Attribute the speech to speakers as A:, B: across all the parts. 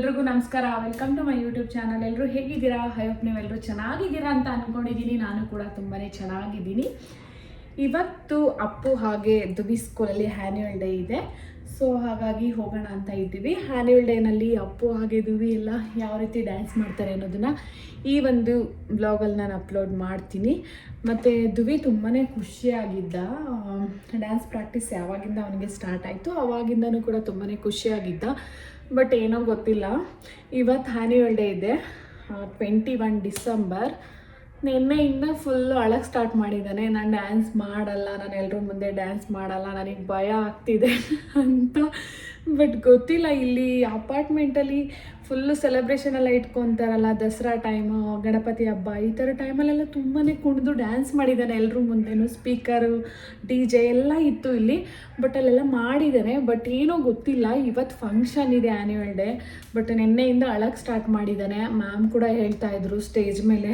A: ಎಲ್ರಿಗೂ ನಮಸ್ಕಾರ. Welcome to my YouTube channel ಎಲ್ಲರೂ ಹೇಗಿದ್ದೀರಾ? ಹೋಪ್ ನೀವೆಲ್ಲರೂ ಚೆನ್ನಾಗಿದ್ದೀರಾ ಅಂತ ಅಂದ್ಕೊಂಡಿದ್ದೀನಿ ನಾನು ಕೂಡ ತುಂಬಾ ಚೆನ್ನಾಗಿದ್ದೀನಿ. ಇವತ್ತು ಅಪ್ಪು ಹಾಗೆ ದುಬಿ ಸ್ಕೂಲಲ್ಲಿ ಆ್ಯನ್ಯುವಲ್ ಡೇ ಇದೆ. ಸೊ ಹಾಗಾಗಿ ಹೋಗೋಣ ಅಂತ ಇದ್ದೀವಿ. ಆ್ಯನ್ಯುವಲ್ ಡೇನಲ್ಲಿ ಅಪ್ಪು ಹಾಗೆ ದುಬಿ ಎಲ್ಲ ಯಾವ ರೀತಿ ಡ್ಯಾನ್ಸ್ ಮಾಡ್ತಾರೆ ಅನ್ನೋದನ್ನು ಈ ಒಂದು ಬ್ಲಾಗಲ್ಲಿ ನಾನು ಅಪ್ಲೋಡ್ ಮಾಡ್ತೀನಿ. ಮತ್ತು ದುವಿ ತುಂಬಾ ಖುಷಿಯಾಗಿದ್ದ. ಡ್ಯಾನ್ಸ್ ಪ್ರಾಕ್ಟೀಸ್ ಯಾವಾಗಿಂದ ಅವನಿಗೆ ಸ್ಟಾರ್ಟ್ ಆಯಿತು, ಅವಾಗಿಂದನೂ ಕೂಡ ತುಂಬಾ ಖುಷಿಯಾಗಿದ್ದ. ಬಟ್ ಏನೋ ಗೊತ್ತಿಲ್ಲ. ಇವತ್ತು ಆ್ಯನ್ಯುವಲ್ ಡೇ ಇದೆ. Twenty one December. ನಿನ್ನೆಯಿಂದ ಫುಲ್ಲು ಅಳಕ್ಕೆ ಸ್ಟಾರ್ಟ್ ಮಾಡಿದ್ದಾನೆ. ನಾನು ಡ್ಯಾನ್ಸ್ ಮಾಡಲ್ಲ. ನಾನು ಎಲ್ಲರ ಮುಂದೆ ಡ್ಯಾನ್ಸ್ ಮಾಡಲ್ಲ. ನನಗೆ ಭಯ ಆಗ್ತಿದೆ ಅಂತ. ಬಟ್ ಗೊತ್ತಿಲ್ಲ, ಇಲ್ಲಿ ಅಪಾರ್ಟ್ಮೆಂಟಲ್ಲಿ ಫುಲ್ಲು ಸೆಲೆಬ್ರೇಷನ್ ಎಲ್ಲ ಇಟ್ಕೊತಾರಲ್ಲ, ದಸರಾ ಟೈಮು ಗಣಪತಿ ಹಬ್ಬ, ಈ ಥರ ಟೈಮಲ್ಲೆಲ್ಲ ತುಂಬಾ ಕುಣಿದು ಡ್ಯಾನ್ಸ್ ಮಾಡಿದ್ದಾನೆ ಎಲ್ಲರೂ ಮುಂದೆನೂ ಸ್ಪೀಕರು ಡಿ ಜೆ ಎಲ್ಲ ಇತ್ತು ಇಲ್ಲಿ ಬಟ್ ಅಲ್ಲೆಲ್ಲ ಮಾಡಿದ್ದಾನೆ ಬಟ್ ಏನೋ ಗೊತ್ತಿಲ್ಲ ಇವತ್ತು ಫಂಕ್ಷನ್ ಇದೆ ಆ್ಯನ್ಯುವಲ್ ಡೇ ಬಟ್ ನಿನ್ನೆಯಿಂದ ಅಳಕ್ಕೆ ಸ್ಟಾರ್ಟ್ ಮಾಡಿದ್ದಾನೆ ಮ್ಯಾಮ್ ಕೂಡ ಹೇಳ್ತಾ ಇದ್ರು ಸ್ಟೇಜ್ ಮೇಲೆ,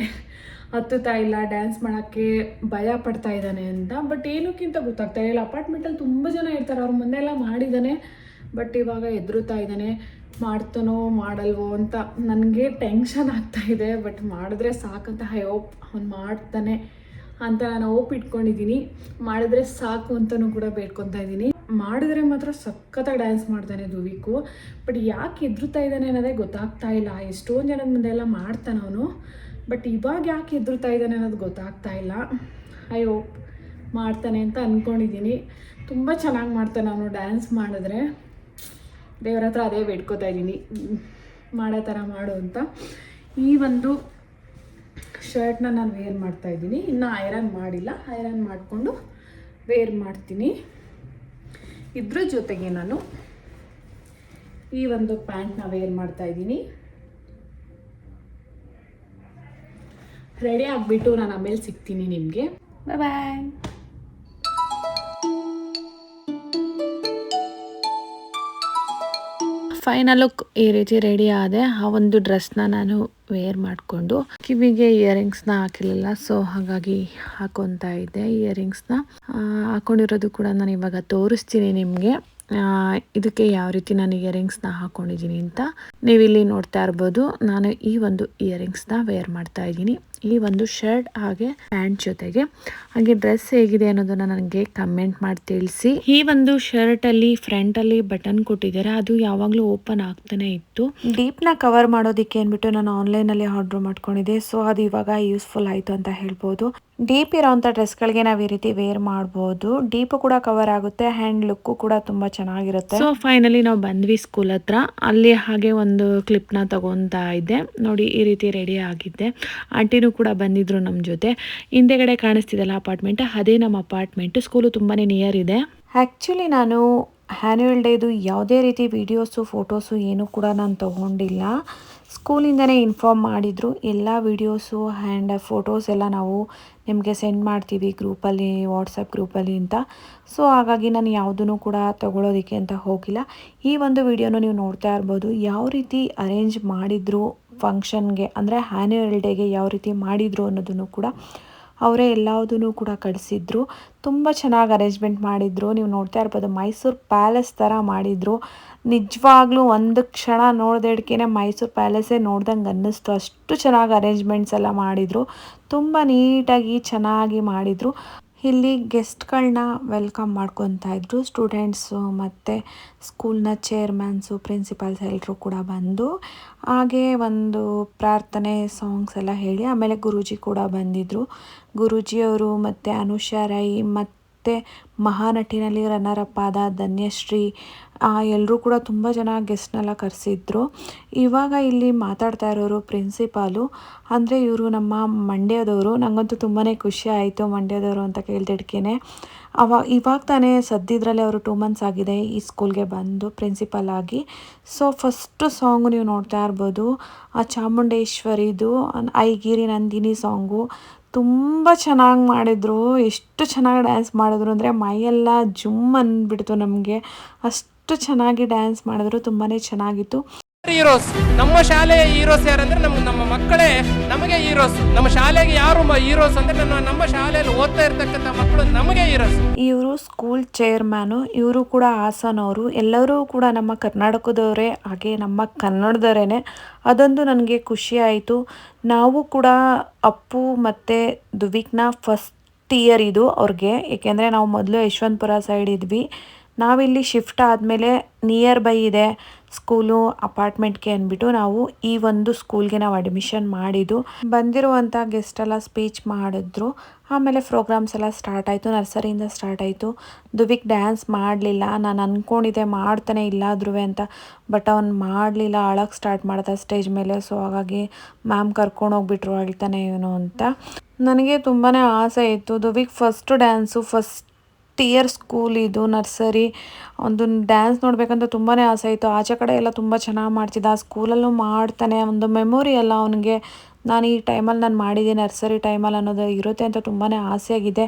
A: ಹತ್ತುತ್ತಾ ಇಲ್ಲ ಡ್ಯಾನ್ಸ್ ಮಾಡೋಕ್ಕೆ ಭಯ ಪಡ್ತಾ ಇದ್ದಾನೆ ಅಂತ ಬಟ್ ಏನಕ್ಕಿಂತ ಗೊತ್ತಾಗ್ತಾ ಇಲ್ಲ ಅಪಾರ್ಟ್ಮೆಂಟಲ್ಲಿ ತುಂಬ ಜನ ಇರ್ತಾರೆ, ಅವ್ರ ಮುಂದೆ ಎಲ್ಲ ಮಾಡಿದ್ದಾನೆ ಬಟ್ ಇವಾಗ ಎದುರುತ್ತಾ ಇದ್ದಾನೆ ಮಾಡ್ತಾನೋ ಮಾಡಲ್ವೋ ಅಂತ ನನಗೆ ಟೆನ್ಷನ್ ಆಗ್ತಾ ಇದೆ ಬಟ್ ಮಾಡಿದ್ರೆ ಸಾಕಂತ ಹೋಪ್ ಅವ್ನು ಮಾಡ್ತಾನೆ ಅಂತ ನಾನು ಹೋಪ್ ಇಟ್ಕೊಂಡಿದ್ದೀನಿ ಮಾಡಿದ್ರೆ ಸಾಕು ಅಂತಲೂ ಕೂಡ ಬೇಡ್ಕೊತಾ ಇದ್ದೀನಿ ಮಾಡಿದ್ರೆ ಮಾತ್ರ ಸಖತ್ತಾಗಿ ಡ್ಯಾನ್ಸ್ ಮಾಡ್ತಾನೆ ದುವಿಕು ಬಟ್ ಯಾಕೆ ಎದುರುತ್ತಾ ಇದ್ದಾನೆ ಅನ್ನೋದೇ ಗೊತ್ತಾಗ್ತಾ ಇಲ್ಲ. ಎಷ್ಟೊಂದು ಜನದ ಮುಂದೆ ಎಲ್ಲ ಮಾಡ್ತಾನೆ ಅವನು ಬಟ್ ಇವಾಗ ಯಾಕೆ ಎದುರುತ್ತಾ ಇದ್ದಾನೆ ಅನ್ನೋದು ಗೊತ್ತಾಗ್ತಾ ಇಲ್ಲ. ಐ ಹೋಪ್ ಮಾಡ್ತಾನೆ ಅಂತ ಅಂದ್ಕೊಂಡಿದ್ದೀನಿ ತುಂಬ ಚೆನ್ನಾಗಿ ಮಾಡ್ತಾನೆ ಅವನು ಡ್ಯಾನ್ಸ್ ಮಾಡಿದ್ರೆ. ದೇವ್ರ ಹತ್ರ ಅದೇ ಬೇಡ್ಕೋತಾ ಇದ್ದೀನಿ. ಮಾಡೋ ಥರ ಮಾಡು ಅಂತ. ಈ ಒಂದು ಶರ್ಟ್ನ ನಾನು ವೇರ್ ಮಾಡ್ತಾ ಇದ್ದೀನಿ. ಇನ್ನು ಐರನ್ ಮಾಡಿಲ್ಲ. ಐರನ್ ಮಾಡಿಕೊಂಡು ವೇರ್ ಮಾಡ್ತೀನಿ. ಇದ್ರ ಜೊತೆಗೆ ನಾನು ಈ ಒಂದು ಪ್ಯಾಂಟ್ನ ವೇರ್ ಮಾಡ್ತಾ ಇದ್ದೀನಿ. ರೆಡಿ ಆಗಿಬಿಟ್ಟು ನಾನು ಆಮೇಲೆ ಸಿಗ್ತೀನಿ ನಿಮಗೆ. ಬಾಯ್ ಬಾಯ್ ಫೈನಲ್ ಲುಕ್ ಈ ರೀತಿ ರೆಡಿ ಆದೆ. ಆ ಒಂದು ಡ್ರೆಸ್ನ ನಾನು ವೇರ್ ಮಾಡಿಕೊಂಡು ಕಿವಿಗೆ ಇಯರಿಂಗ್ಸ್ನ ಹಾಕಿರಲಿಲ್ಲ. ಸೊ ಹಾಗಾಗಿ ಹಾಕೊತಾ ಇದ್ದೆ ಇಯರಿಂಗ್ಸ್ನ ಹಾಕೊಂಡಿರೋದು ಕೂಡ ನಾನು ಇವಾಗ ತೋರಿಸ್ತೀನಿ ನಿಮಗೆ. ಇದಕ್ಕೆ ಯಾವ ರೀತಿ ನಾನು ಇಯರಿಂಗ್ಸ್ನ ಹಾಕೊಂಡಿದ್ದೀನಿ ಅಂತ ನೀವಿಲ್ಲಿ ನೋಡ್ತಾ ಇರ್ಬೋದು. ನಾನು ಈ ಒಂದು ಇಯರಿಂಗ್ಸ್ನ ವೇರ್ ಮಾಡ್ತಾ ಇದ್ದೀನಿ. ಈ ಒಂದು ಶರ್ಟ್ ಹಾಗೆ ಪ್ಯಾಂಟ್ ಜೊತೆಗೆ. ಹಾಗೆ ಡ್ರೆಸ್ ಹೇಗಿದೆ ಅನ್ನೋದನ್ನ ನನಗೆ ಕಮೆಂಟ್ ಮಾಡಿ ತಿಳಿಸಿ. ಈ ಒಂದು ಶರ್ಟ್ ಅಲ್ಲಿ ಫ್ರಂಟ್ ಅಲ್ಲಿ ಬಟನ್ ಕೊಟ್ಟಿದ್ದಾರೆ. ಅದು ಯಾವಾಗ್ಲೂ ಓಪನ್ ಆಗ್ತಾನೆ ಇತ್ತು. ಡೀಪ್ನ ಕವರ್ ಮಾಡೋದಿಕ್ಕೆ ಏನ್ಬಿಟ್ಟು ನಾನು ಆನ್ಲೈನ್ ಅಲ್ಲಿ ಆರ್ಡರ್ ಮಾಡ್ಕೊಂಡಿದ್ದೆ. ಸೊ ಅದು ಇವಾಗ ಯೂಸ್ಫುಲ್ ಆಯ್ತು ಅಂತ ಹೇಳ್ಬೋದು. ಡೀಪ್ ಇರೋವಂಥ ಡ್ರೆಸ್ಗಳಿಗೆ ನಾವು ಈ ರೀತಿ ವೇರ್ ಮಾಡ್ಬೋದು. ಡೀಪ್ ಕೂಡ ಕವರ್ ಆಗುತ್ತೆ ಹ್ಯಾಂಡ್ ಲುಕ್ಕು ಕೂಡ ತುಂಬ ಚೆನ್ನಾಗಿರುತ್ತೆ. ಸೊ ಫೈನಲಿ ನಾವು ಬಂದ್ವಿ ಸ್ಕೂಲ್ ಹತ್ರ. ಅಲ್ಲಿ ಹಾಗೆ ಒಂದು ಕ್ಲಿಪ್ನ ತಗೊತಾ ಇದ್ದೆ. ನೋಡಿ ಈ ರೀತಿ ರೆಡಿ ಆಗಿದ್ದೆ. ಆಂಟಿನೂ ಕೂಡ ಬಂದಿದ್ರು ನಮ್ಮ ಜೊತೆ. ಹಿಂದೆಗಡೆ ಕಾಣಿಸ್ತಿದೆಲ್ಲ ಅಪಾರ್ಟ್ಮೆಂಟ್ ಅದೇ ನಮ್ಮ ಅಪಾರ್ಟ್ಮೆಂಟ್ ಸ್ಕೂಲು ತುಂಬಾ ನಿಯರ್ ಇದೆ. ಆ್ಯಕ್ಚುಲಿ ನಾನು ಆ್ಯನ್ಯುವಲ್ ಡೇದು ಯಾವುದೇ ರೀತಿ ವೀಡಿಯೋಸು ಫೋಟೋಸು ಏನು ಕೂಡ ನಾನು ತೊಗೊಂಡಿಲ್ಲ. ಸ್ಕೂಲಿಂದನೇ ಇನ್ಫಾರ್ಮ್ ಮಾಡಿದರು. ಎಲ್ಲ ವೀಡಿಯೋಸು ಆ್ಯಂಡ್ ಫೋಟೋಸ್ ಎಲ್ಲ ನಾವು ನಿಮಗೆ ಸೆಂಡ್ ಮಾಡ್ತೀವಿ ಗ್ರೂಪಲ್ಲಿ, ವಾಟ್ಸಪ್ ಗ್ರೂಪಲ್ಲಿ ಅಂತ. ಸೊ, ಹಾಗಾಗಿ ನಾನು ಯಾವುದೂ ಕೂಡ ತಗೊಳ್ಳೋದಕ್ಕೆ ಅಂತ ಹೋಗಿಲ್ಲ. ಈ ಒಂದು ವಿಡಿಯೋನ ನೀವು ನೋಡ್ತಾ ಇರ್ಬೋದು. ಯಾವ ರೀತಿ ಅರೇಂಜ್ ಮಾಡಿದ್ರು ಫಂಕ್ಷನ್ಗೆ, ಅಂದರೆ ಆ್ಯನ್ಯುಯಲ್ ಡೇಗೆ ಯಾವ ರೀತಿ ಮಾಡಿದರು ಅನ್ನೋದನ್ನು ಕೂಡ ಅವರೇ ಎಲ್ಲದನ್ನು ಕೂಡ ಕಳಿಸಿದ್ರು. ತುಂಬ ಚೆನ್ನಾಗಿ ಅರೇಂಜ್ಮೆಂಟ್ ಮಾಡಿದರು. ನೀವು ನೋಡ್ತಾ ಇರ್ಬೋದು, ಮೈಸೂರು ಪ್ಯಾಲೇಸ್ ಥರ ಮಾಡಿದರು. ನಿಜವಾಗ್ಲೂ ಒಂದು ಕ್ಷಣ ನೋಡ್ದೇಡ್ಕೇನೆ ಮೈಸೂರು ಪ್ಯಾಲೇಸೇ ನೋಡ್ದಂಗೆ ಅನ್ನಿಸ್ತು. ಅಷ್ಟು ಚೆನ್ನಾಗಿ ಅರೇಂಜ್ಮೆಂಟ್ಸ್ ಎಲ್ಲ ಮಾಡಿದರು. ತುಂಬ ನೀಟಾಗಿ ಚೆನ್ನಾಗಿ ಮಾಡಿದರು. ಇಲ್ಲಿ ಗೆಸ್ಟ್ಗಳನ್ನ ವೆಲ್ಕಮ್ ಮಾಡ್ಕೊತಾ ಇದ್ರು. ಸ್ಟೂಡೆಂಟ್ಸು ಮತ್ತು ಸ್ಕೂಲ್ನ ಚೇರ್ಮ್ಯಾನ್ಸು ಪ್ರಿನ್ಸಿಪಾಲ್ಸ್ ಎಲ್ಲರೂ ಕೂಡ ಬಂದು ಹಾಗೆ ಒಂದು ಪ್ರಾರ್ಥನೆ ಸಾಂಗ್ಸ್ ಎಲ್ಲ ಹೇಳಿ ಆಮೇಲೆ ಗುರೂಜಿ ಕೂಡ ಬಂದಿದ್ದರು ಗುರೂಜಿಯವರು ಮತ್ತು ಅನುಷಾ ರೈ ಮತ್ತು ಮಹಾನಟಿನಲ್ಲಿ ರನ್ನರ್ ಅಪ್ ಆದ ಧನ್ಯಶ್ರೀ ಎಲ್ಲರೂ ಕೂಡ ತುಂಬ ಜನ ಗೆಸ್ಟ್ನೆಲ್ಲ ಕರೆಸಿದ್ರು. ಇವಾಗ ಇಲ್ಲಿ ಮಾತಾಡ್ತಾ ಇರೋರು ಪ್ರಿನ್ಸಿಪಾಲು ಅಂದರೆ ಇವರು ನಮ್ಮ ಮಂಡ್ಯದವರು. ನನಗಂತೂ ತುಂಬಾ ಖುಷಿ ಆಯಿತು ಮಂಡ್ಯದವರು ಅಂತ ಕೇಳ್ತಿಡ್ಕೇನೆ ಅವ, ಇವಾಗ ತಾನೇ ಸದ್ದಿದ್ರಲ್ಲಿ ಅವರು ಟೂ ಮಂತ್ಸ್ ಆಗಿದೆ ಈ ಸ್ಕೂಲ್ಗೆ ಬಂದು ಪ್ರಿನ್ಸಿಪಲ್ ಆಗಿ. ಸೊ ಫಸ್ಟು ಸಾಂಗು ನೀವು ನೋಡ್ತಾ ಇರ್ಬೋದು, ಆ ಚಾಮುಂಡೇಶ್ವರಿದು ಐಗಿರಿ ನಂದಿನಿ ಸಾಂಗು ತುಂಬ ಚೆನ್ನಾಗಿ ಮಾಡಿದರು. ಎಷ್ಟು ಚೆನ್ನಾಗಿ ಡ್ಯಾನ್ಸ್ ಮಾಡಿದ್ರು ಅಂದರೆ ಮೈಯೆಲ್ಲ ಜುಮ್ ಅಂದ್ಬಿಡ್ತು ನಮಗೆ. ಅಷ್ಟು ಚೆನ್ನಾಗಿ ಡ್ಯಾನ್ಸ್ ಮಾಡಿದ್ರು. ತುಂಬಾ ಚೆನ್ನಾಗಿತ್ತು.
B: ಹೀರೋಸ್. ನಮ್ಮ ಶಾಲೆಯ ಹೀರೋಸ್ ಯಾರಂದ್ರೆ ನಮ್ಮ ನಮ್ಮ ಮಕ್ಕಳೇ. ನಮಗೆ ಹೀರೋಸ್. ನಮ್ಮ ಶಾಲೆಗೆ ಯಾರು ಹೀರೋಸ್ ಅಂದ್ರೆ ನಮ್ಮ ಶಾಲೆಯಲ್ಲಿ ಓದ್ತಾ ಇರ್ತಕ್ಕಂಥ ಮಕ್ಕಳು ನಮಗೆ ಹೀರೋಸ್.
A: ಇವರು ಸ್ಕೂಲ್ ಚೇರ್ಮ್ಯಾನು ಇವರು ಕೂಡ ಹಾಸನ್ ಅವರು ಎಲ್ಲರೂ ಕೂಡ ನಮ್ಮ ಕರ್ನಾಟಕದವರೇ, ಹಾಗೆ ನಮ್ಮ ಕನ್ನಡದವರೇನೆ ಅದೊಂದು ನನಗೆ ಖುಷಿ ಆಯಿತು. ನಾವು ಕೂಡ ಅಪ್ಪು ಮತ್ತು ದುವಿಕ್ನ ಫಸ್ಟ್ ಇಯರ್ ಇದು ಅವ್ರಿಗೆ. ಏಕೆಂದರೆ ನಾವು ಮೊದಲು ಯಶವಂತಪುರ ಸೈಡ್ ಇದ್ವಿ. ನಾವಿಲ್ಲಿ ಶಿಫ್ಟ್ ಆದಮೇಲೆ ನಿಯರ್ ಬೈ ಇದೆ. ಸ್ಕೂಲು ಅಪಾರ್ಟ್ಮೆಂಟ್ಗೆ ಅಂದ್ಬಿಟ್ಟು ನಾವು ಈ ಒಂದು ಸ್ಕೂಲ್ಗೆ ನಾವು ಅಡ್ಮಿಷನ್ ಮಾಡಿದ್ದು. ಬಂದಿರುವಂಥ ಗೆಸ್ಟ್ ಎಲ್ಲ ಸ್ಪೀಚ್ ಮಾಡಿದ್ರು. ಆಮೇಲೆ ಪ್ರೋಗ್ರಾಮ್ಸ್ ಎಲ್ಲ ಸ್ಟಾರ್ಟ್ ಆಯಿತು. ನರ್ಸರಿಯಿಂದ ಸ್ಟಾರ್ಟ್ ಆಯಿತು. ದುವಿಕ್ ಡ್ಯಾನ್ಸ್ ಮಾಡಲಿಲ್ಲ. ನಾನು ಅಂದ್ಕೊಂಡಿದ್ದೆ ಮಾಡ್ತಾನೆ ಇಲ್ಲಾದ್ರೂ ಅಂತ. ಬಟ್ ಅವ್ನು ಮಾಡಲಿಲ್ಲ. ಅಳಕ್ಕೆ ಸ್ಟಾರ್ಟ್ ಮಾಡ್ದ ಸ್ಟೇಜ್ ಮೇಲೆ. ಸೊ ಹಾಗಾಗಿ ಮ್ಯಾಮ್ ಕರ್ಕೊಂಡು ಹೋಗ್ಬಿಟ್ರು ಅಳ್ತಾನೆ, ಇವನು ಅಂತ. ನನಗೆ ತುಂಬಾ ಆಸೆ ಇತ್ತು. ದುವಿಕ್ first dance first year school ಇದು ನರ್ಸರಿ. ಒಂದು ಡ್ಯಾನ್ಸ್ ನೋಡಬೇಕಂತ ತುಂಬಾ ಆಸೆ ಇತ್ತು. ಆಚೆ ಕಡೆ ಎಲ್ಲ ತುಂಬ ಚೆನ್ನಾಗಿ ಮಾಡ್ತಿದ್ದ. ಆ ಸ್ಕೂಲಲ್ಲೂ ಮಾಡ್ತಾನೆ. ಒಂದು ಮೆಮೊರಿ ಅಲ್ಲ ಅವನಿಗೆ ನಾನು ಈ ಟೈಮಲ್ಲಿ ನಾನು ಮಾಡಿದ್ದೀನಿ ನರ್ಸರಿ ಟೈಮಲ್ಲಿ ಅನ್ನೋದು ಇರುತ್ತೆ ಅಂತ ತುಂಬಾ ಆಸೆಯಾಗಿದೆ.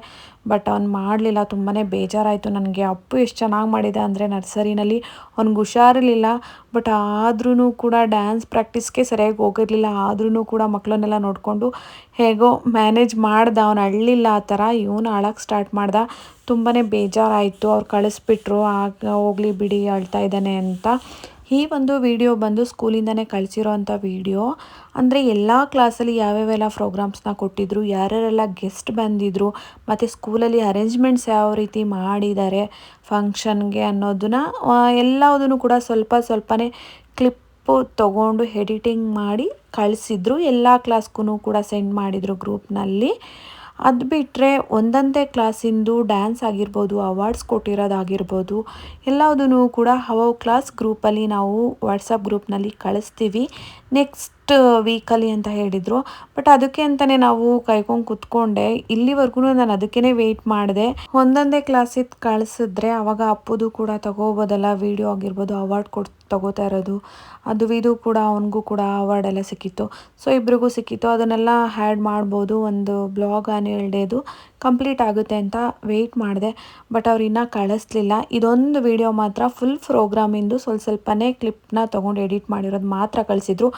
A: ಬಟ್ ಅವ್ನು ಮಾಡಲಿಲ್ಲ ತುಂಬಾ ಬೇಜಾರಾಯಿತು ನನಗೆ. ಅಪ್ಪು ಎಷ್ಟು ಚೆನ್ನಾಗಿ ಮಾಡಿದೆ ಅಂದರೆ ನರ್ಸರಿನಲ್ಲಿ. ಅವ್ನಿಗೆ ಹುಷಾರಿರಲಿಲ್ಲ, ಬಟ್ ಆದ್ರೂ ಕೂಡ ಡ್ಯಾನ್ಸ್ ಪ್ರಾಕ್ಟೀಸ್ಗೆ ಸರಿಯಾಗಿ ಹೋಗಿರಲಿಲ್ಲ. ಆದ್ರೂ ಕೂಡ ಮಕ್ಕಳನ್ನೆಲ್ಲ ನೋಡಿಕೊಂಡು ಹೇಗೋ ಮ್ಯಾನೇಜ್ ಮಾಡ್ದ. ಅವ್ನು ಅಳ್ಳಿಲ್ಲ ಆ ಥರ. ಇವನು ಅಳಕ್ಕೆ ಸ್ಟಾರ್ಟ್ ಮಾಡ್ದ. ತುಂಬಾ ಬೇಜಾರಾಯಿತು. ಅವ್ರು ಕಳಿಸ್ಬಿಟ್ರು. ಆಗ ಹೋಗಲಿ ಬಿಡಿ ಅಳ್ತಾ ಇದ್ದಾನೆ ಅಂತ. ಈ ಒಂದು ವಿಡಿಯೋ ಬಂದು ಸ್ಕೂಲಿಂದನೇ ಕಳಿಸಿರೋ ಅಂಥ ವಿಡಿಯೋ. ಅಂದರೆ ಎಲ್ಲ ಕ್ಲಾಸಲ್ಲಿ ಯಾವ್ಯಾವೆಲ್ಲ ಪ್ರೋಗ್ರಾಮ್ಸ್ನ ಕೊಟ್ಟಿದ್ರು, ಯಾರ್ಯಾರೆಲ್ಲ ಗೆಸ್ಟ್ ಬಂದಿದ್ರು, ಮತ್ತು ಸ್ಕೂಲಲ್ಲಿ ಅರೇಂಜ್ಮೆಂಟ್ಸ್ ಯಾವ ರೀತಿ ಮಾಡಿದ್ದಾರೆ, ಫಂಕ್ಷನ್ಗೆ ಅನ್ನೋದನ್ನ ಎಲ್ಲದನ್ನು ಕೂಡ ಸ್ವಲ್ಪ ಸ್ವಲ್ಪನೇ ಕ್ಲಿಪ್ಪು ತೊಗೊಂಡು ಎಡಿಟಿಂಗ್ ಮಾಡಿ ಕಳಿಸಿದ್ರು. ಎಲ್ಲ ಕ್ಲಾಸ್ಗೂ ಕೂಡ ಸೆಂಡ್ ಮಾಡಿದರು ಗ್ರೂಪ್ನಲ್ಲಿ. ಅದು ಬಿಟ್ಟರೆ ಒಂದೊಂದೇ ಕ್ಲಾಸಿಂದು ಡ್ಯಾನ್ಸ್ ಆಗಿರ್ಬೋದು, ಅವಾರ್ಡ್ಸ್ ಕೊಟ್ಟಿರೋದಾಗಿರ್ಬೋದು ಎಲ್ಲದನ್ನೂ ಕೂಡ ಹವ ಕ್ಲಾಸ್ ಗ್ರೂಪಲ್ಲಿ ನಾವು ವಾಟ್ಸಪ್ ಗ್ರೂಪ್ನಲ್ಲಿ ಕಳಿಸ್ತೀವಿ. ನೆಕ್ಸ್ಟ್ ವೀಕಲ್ಲಿ ಅಂತ ಹೇಳಿದರು. ಬಟ್ ಅದಕ್ಕೆ ಅಂತಲೇ ನಾವು ಕೈಕೊಂಡು ಕುತ್ಕೊಂಡೆ. ಇಲ್ಲಿವರೆಗೂ ನಾನು ಅದಕ್ಕೇ ವೆಯ್ಟ್ ಮಾಡಿದೆ. ಒಂದೊಂದೇ ಕ್ಲಾಸಿದ್ದು ಕಳಿಸಿದ್ರೆ ಅವಾಗ ಅಪ್ಪದು ಕೂಡ ತಗೋಬೋದಲ್ಲ ವಿಡಿಯೋ ಆಗಿರ್ಬೋದು ಅವಾರ್ಡ್ ಕೊಡ್, ತಗೋತಾ ಇರೋದು. ಅದು ಇದು ಕೂಡ ಅವನಿಗೂ ಕೂಡ ಅವಾರ್ಡ್ ಎಲ್ಲ ಸಿಕ್ಕಿತ್ತು. ಸೊ ಇಬ್ಬರಿಗೂ ಸಿಕ್ಕಿತ್ತು. ಅದನ್ನೆಲ್ಲ ಹ್ಯಾಡ್ ಮಾಡ್ಬೋದು. ಒಂದು ಬ್ಲಾಗ್ ಆನ್ಯುವಲ್ ಡೇದು ಕಂಪ್ಲೀಟ್ ಆಗುತ್ತೆ ಅಂತ ವೆಯ್ಟ್ ಮಾಡಿದೆ. ಬಟ್ ಅವ್ರು ಇನ್ನೂ ಕಳಿಸ್ಲಿಲ್ಲ. ಇದೊಂದು ವಿಡಿಯೋ ಮಾತ್ರ ಫುಲ್ ಪ್ರೋಗ್ರಾಮಿಂದು ಸ್ವಲ್ಪ ಸ್ವಲ್ಪನೇ ಕ್ಲಿಪ್ನ ತೊಗೊಂಡು ಎಡಿಟ್ ಮಾಡಿರೋದು ಮಾತ್ರ ಕಳಿಸಿದ್ರು.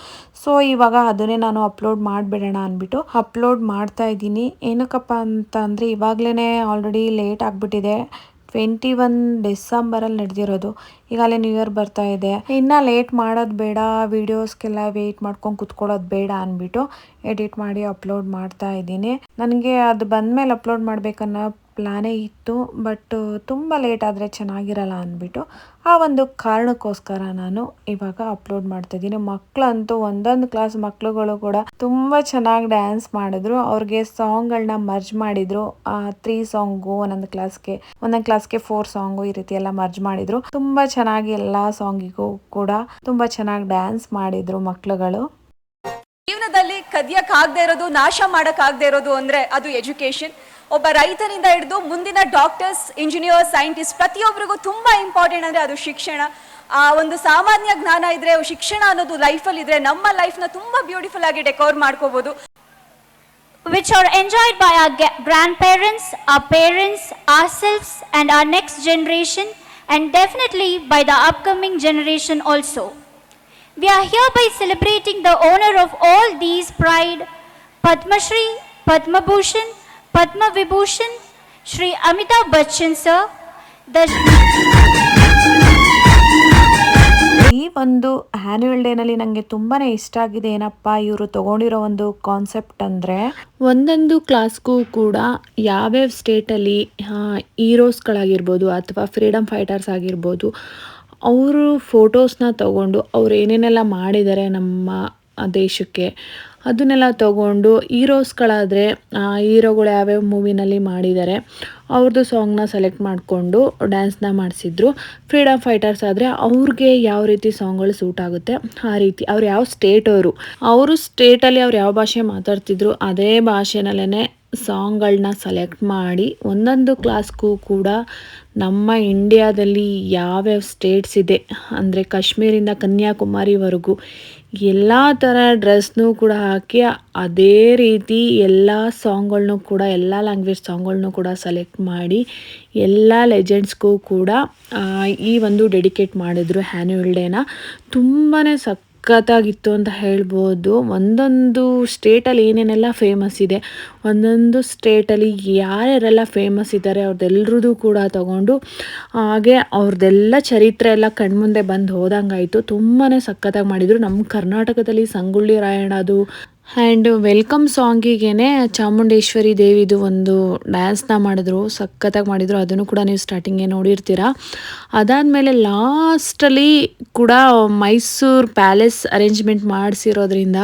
A: ಸೊ ಇವಾಗ ಅದನ್ನೇ ನಾನು ಅಪ್ಲೋಡ್ ಮಾಡಿಬಿಡೋಣ ಅಂದ್ಬಿಟ್ಟು ಅಪ್ಲೋಡ್ ಮಾಡ್ತಾ ಇದ್ದೀನಿ. ಏನಕ್ಕಪ್ಪ ಅಂತ ಅಂದರೆ ಇವಾಗಲೇ ಆಲ್ರೆಡಿ ಲೇಟ್ ಆಗಿಬಿಟ್ಟಿದೆ. ಟ್ವೆಂಟಿ ಒನ್ ಡಿಸೆಂಬರಲ್ಲಿ ನಡೆದಿರೋದು. ಈಗಾಗಲೇ ನ್ಯೂ ಇಯರ್ ಬರ್ತಾ ಇದೆ. ಇನ್ನ ಲೇಟ್ ಮಾಡೋದು ಬೇಡ ವಿಡಿಯೋಸ್ಗೆಲ್ಲ ವೇಟ್ ಮಾಡ್ಕೊಂಡು ಕುತ್ಕೊಳ್ಳೋದು ಬೇಡ ಅಂದ್ಬಿಟ್ಟು ಎಡಿಟ್ ಮಾಡಿ ಅಪ್ಲೋಡ್ ಮಾಡ್ತಾ ಇದ್ದೀನಿ. ನನಗೆ ಅದು ಬಂದಮೇಲೆ ಅಪ್ಲೋಡ್ ಮಾಡಬೇಕನ್ನೋ ಪ್ಲಾನೇ ಇತ್ತು, ಬಟ್ ತುಂಬ ಲೇಟ್ ಆದರೆ ಚೆನ್ನಾಗಿರಲ್ಲ ಅಂದ್ಬಿಟ್ಟು ಆ ಒಂದು ಕಾರಣಕ್ಕೋಸ್ಕರ ನಾನು ಇವಾಗ ಅಪ್ಲೋಡ್ ಮಾಡ್ತಾ ಇದ್ದೀನಿ. ಮಕ್ಕಳಂತೂ ಒಂದೊಂದು ಕ್ಲಾಸ್ ಮಕ್ಕಳುಗಳು ಕೂಡ ತುಂಬ ಚೆನ್ನಾಗಿ ಡ್ಯಾನ್ಸ್ ಮಾಡಿದ್ರು. ಅವ್ರಿಗೆ ಸಾಂಗ್ಗಳನ್ನ ಮರ್ಜ್ ಮಾಡಿದ್ರು. ತ್ರೀ ಸಾಂಗು ಒಂದೊಂದು ಕ್ಲಾಸ್ಗೆ ಒಂದೊಂದು ಕ್ಲಾಸ್ಗೆ ಫೋರ್ ಸಾಂಗು ಈ ರೀತಿ ಎಲ್ಲ ಮರ್ಜ್ ಮಾಡಿದ್ರು. ತುಂಬ ಚೆನ್ನಾಗಿ ಎಲ್ಲ ಸಾಂಗಿಗೂ ಕೂಡ ತುಂಬ ಚೆನ್ನಾಗಿ ಡ್ಯಾನ್ಸ್ ಮಾಡಿದ್ರು ಮಕ್ಕಳುಗಳು
C: ಜೀವನದಲ್ಲಿ ಕದಿಯಕ್ಕಾಗದೇ ಇರೋದು, ನಾಶ ಮಾಡೋಕ್ಕಾಗದೇ ಇರೋದು ಅಂದ್ರೆ ಅದು ಎಜುಕೇಶನ್ ಒಬ್ಬ ರೈತನಿಂದ ಹಿಡಿದು ಮುಂದಿನ ಡಾಕ್ಟರ್ಸ್ ಇಂಜಿನಿಯರ್ ಸೈಂಟಿಸ್ಟ್ ಪ್ರತಿಯೊಬ್ಬರಿಗೂ ತುಂಬ ಇಂಪಾರ್ಟೆಂಟ್ ಅಂದರೆ ಅದು ಶಿಕ್ಷಣ ಆ ಒಂದು ಸಾಮಾನ್ಯ ಜ್ಞಾನ ಇದ್ರೆ ಶಿಕ್ಷಣ ಅನ್ನೋದು ಲೈಫಲ್ಲಿ ಇದ್ರೆ ನಮ್ಮ ಲೈಫ್ನ ತುಂಬಾ ಬ್ಯೂಟಿಫುಲ್ ಆಗಿ ಡೆಕೋರ್ ಮಾಡ್ಕೋಬಹುದು
D: which are enjoyed by our grandparents, our parents, ourselves, and our next generation, and definitely by the upcoming generation also. We are are celebrating the celebrating of all these pride, these pride Padma Shri Bhushan, Padma Vibhushan Shri Amitabh Bachchan sir the
A: ಈ ಒಂದು annual ಡೇನಲ್ಲಿ ನನಗೆ ತುಂಬಾ ಇಷ್ಟ ಆಗಿದೆ ಏನಪ್ಪ ಇವರು ತಗೊಂಡಿರೋ ಒಂದು ಕಾನ್ಸೆಪ್ಟ್ ಅಂದರೆ ಒಂದೊಂದು ಕ್ಲಾಸ್ಗೂ ಕೂಡ ಯಾವ್ಯಾವ ಸ್ಟೇಟಲ್ಲಿ ಹೀರೋಸ್ಗಳಾಗಿರ್ಬೋದು ಅಥವಾ ಫ್ರೀಡಮ್ ಫೈಟರ್ಸ್ ಆಗಿರ್ಬೋದು ಅವರು ಫೋಟೋಸ್ನ ತಗೊಂಡು ಅವ್ರು ಏನೇನೆಲ್ಲ ಮಾಡಿದ್ದಾರೆ ನಮ್ಮ ದೇಶಕ್ಕೆ. ಅದನ್ನೆಲ್ಲ ತಗೊಂಡು ಹೀರೋಸ್ಗಳಾದರೆ ಹೀರೋಗಳು ಯಾವ್ಯಾವ ಮೂವಿನಲ್ಲಿ ಮಾಡಿದ್ದಾರೆ ಅವ್ರದ್ದು ಸಾಂಗ್ನ ಸೆಲೆಕ್ಟ್ ಮಾಡಿಕೊಂಡು ಡ್ಯಾನ್ಸ್ನ ಮಾಡಿಸಿದ್ರು. ಫ್ರೀಡಮ್ ಫೈಟರ್ಸ್ ಆದರೆ ಅವ್ರಿಗೆ ಯಾವ ರೀತಿ ಸಾಂಗ್ಗಳು ಸೂಟ್ ಆಗುತ್ತೆ, ಆ ರೀತಿ. ಅವ್ರು ಯಾವ ಸ್ಟೇಟ್ ಅವರು ಅವರು ಸ್ಟೇಟಲ್ಲಿ ಅವ್ರು ಯಾವ ಭಾಷೆ ಮಾತಾಡ್ತಿದ್ರು, ಅದೇ ಭಾಷೆನಲ್ಲೇ ಸಾಂಗ್ಗಳನ್ನ ಸೆಲೆಕ್ಟ್ ಮಾಡಿ ಒಂದೊಂದು ಕ್ಲಾಸ್ಗೂ ಕೂಡ ನಮ್ಮ ಇಂಡಿಯಾದಲ್ಲಿ ಯಾವ್ಯಾವ ಸ್ಟೇಟ್ಸ್ ಇದೆ, ಅಂದರೆ ಕಾಶ್ಮೀರಿಂದ ಕನ್ಯಾಕುಮಾರಿವರೆಗೂ ಎಲ್ಲ ಥರ ಡ್ರೆಸ್ನೂ ಕೂಡ ಹಾಕಿ ಅದೇ ರೀತಿ ಎಲ್ಲ ಸಾಂಗ್ಗಳ್ನೂ ಕೂಡ, ಎಲ್ಲ ಲ್ಯಾಂಗ್ವೇಜ್ ಸಾಂಗ್ಗಳ್ನೂ ಕೂಡ ಸೆಲೆಕ್ಟ್ ಮಾಡಿ ಎಲ್ಲ ಲೆಜೆಂಡ್ಸ್ಗೂ ಕೂಡ ಈ ಒಂದು ಡೆಡಿಕೇಟ್ ಮಾಡಿದ್ರು ಆ್ಯನ್ಯುವಲ್ ಡೇನ ತುಂಬಾ ಸಕ್ ಸಖತ್ತಾಗಿತ್ತು ಅಂತ ಹೇಳ್ಬೋದು. ಒಂದೊಂದು ಸ್ಟೇಟಲ್ಲಿ ಏನೇನೆಲ್ಲ ಫೇಮಸ್ ಇದೆ, ಒಂದೊಂದು ಸ್ಟೇಟಲ್ಲಿ ಯಾರ್ಯಾರೆಲ್ಲ ಫೇಮಸ್ ಇದ್ದಾರೆ ಅವ್ರದ್ದೆಲ್ರದ್ದು ಕೂಡ ತಗೊಂಡು, ಹಾಗೆ ಅವ್ರದ್ದೆಲ್ಲ ಚರಿತ್ರೆ ಎಲ್ಲ ಕಣ್ಮುಂದೆ ಬಂದು ಹೋದಂಗಾಯಿತು. ತುಂಬಾ ಸಖತ್ತಾಗಿ ಮಾಡಿದರು. ನಮ್ಮ ಕರ್ನಾಟಕದಲ್ಲಿ ಸಂಗೊಳ್ಳಿ ರಾಯಣ್ಣದು ಆ್ಯಂಡ್ ವೆಲ್ಕಮ್ ಸಾಂಗಿಗೆ ಚಾಮುಂಡೇಶ್ವರಿ ದೇವಿದು ಒಂದು ಡ್ಯಾನ್ಸ್ನ ಮಾಡಿದ್ರು, ಸಖತ್ತಾಗಿ ಮಾಡಿದರು. ಅದನ್ನು ಕೂಡ ನೀವು ಸ್ಟಾರ್ಟಿಂಗೇ ನೋಡಿರ್ತೀರ. ಅದಾದಮೇಲೆ ಲಾಸ್ಟಲ್ಲಿ ಕೂಡ ಮೈಸೂರು ಪ್ಯಾಲೇಸ್ ಅರೇಂಜ್ಮೆಂಟ್ ಮಾಡಿಸಿರೋದ್ರಿಂದ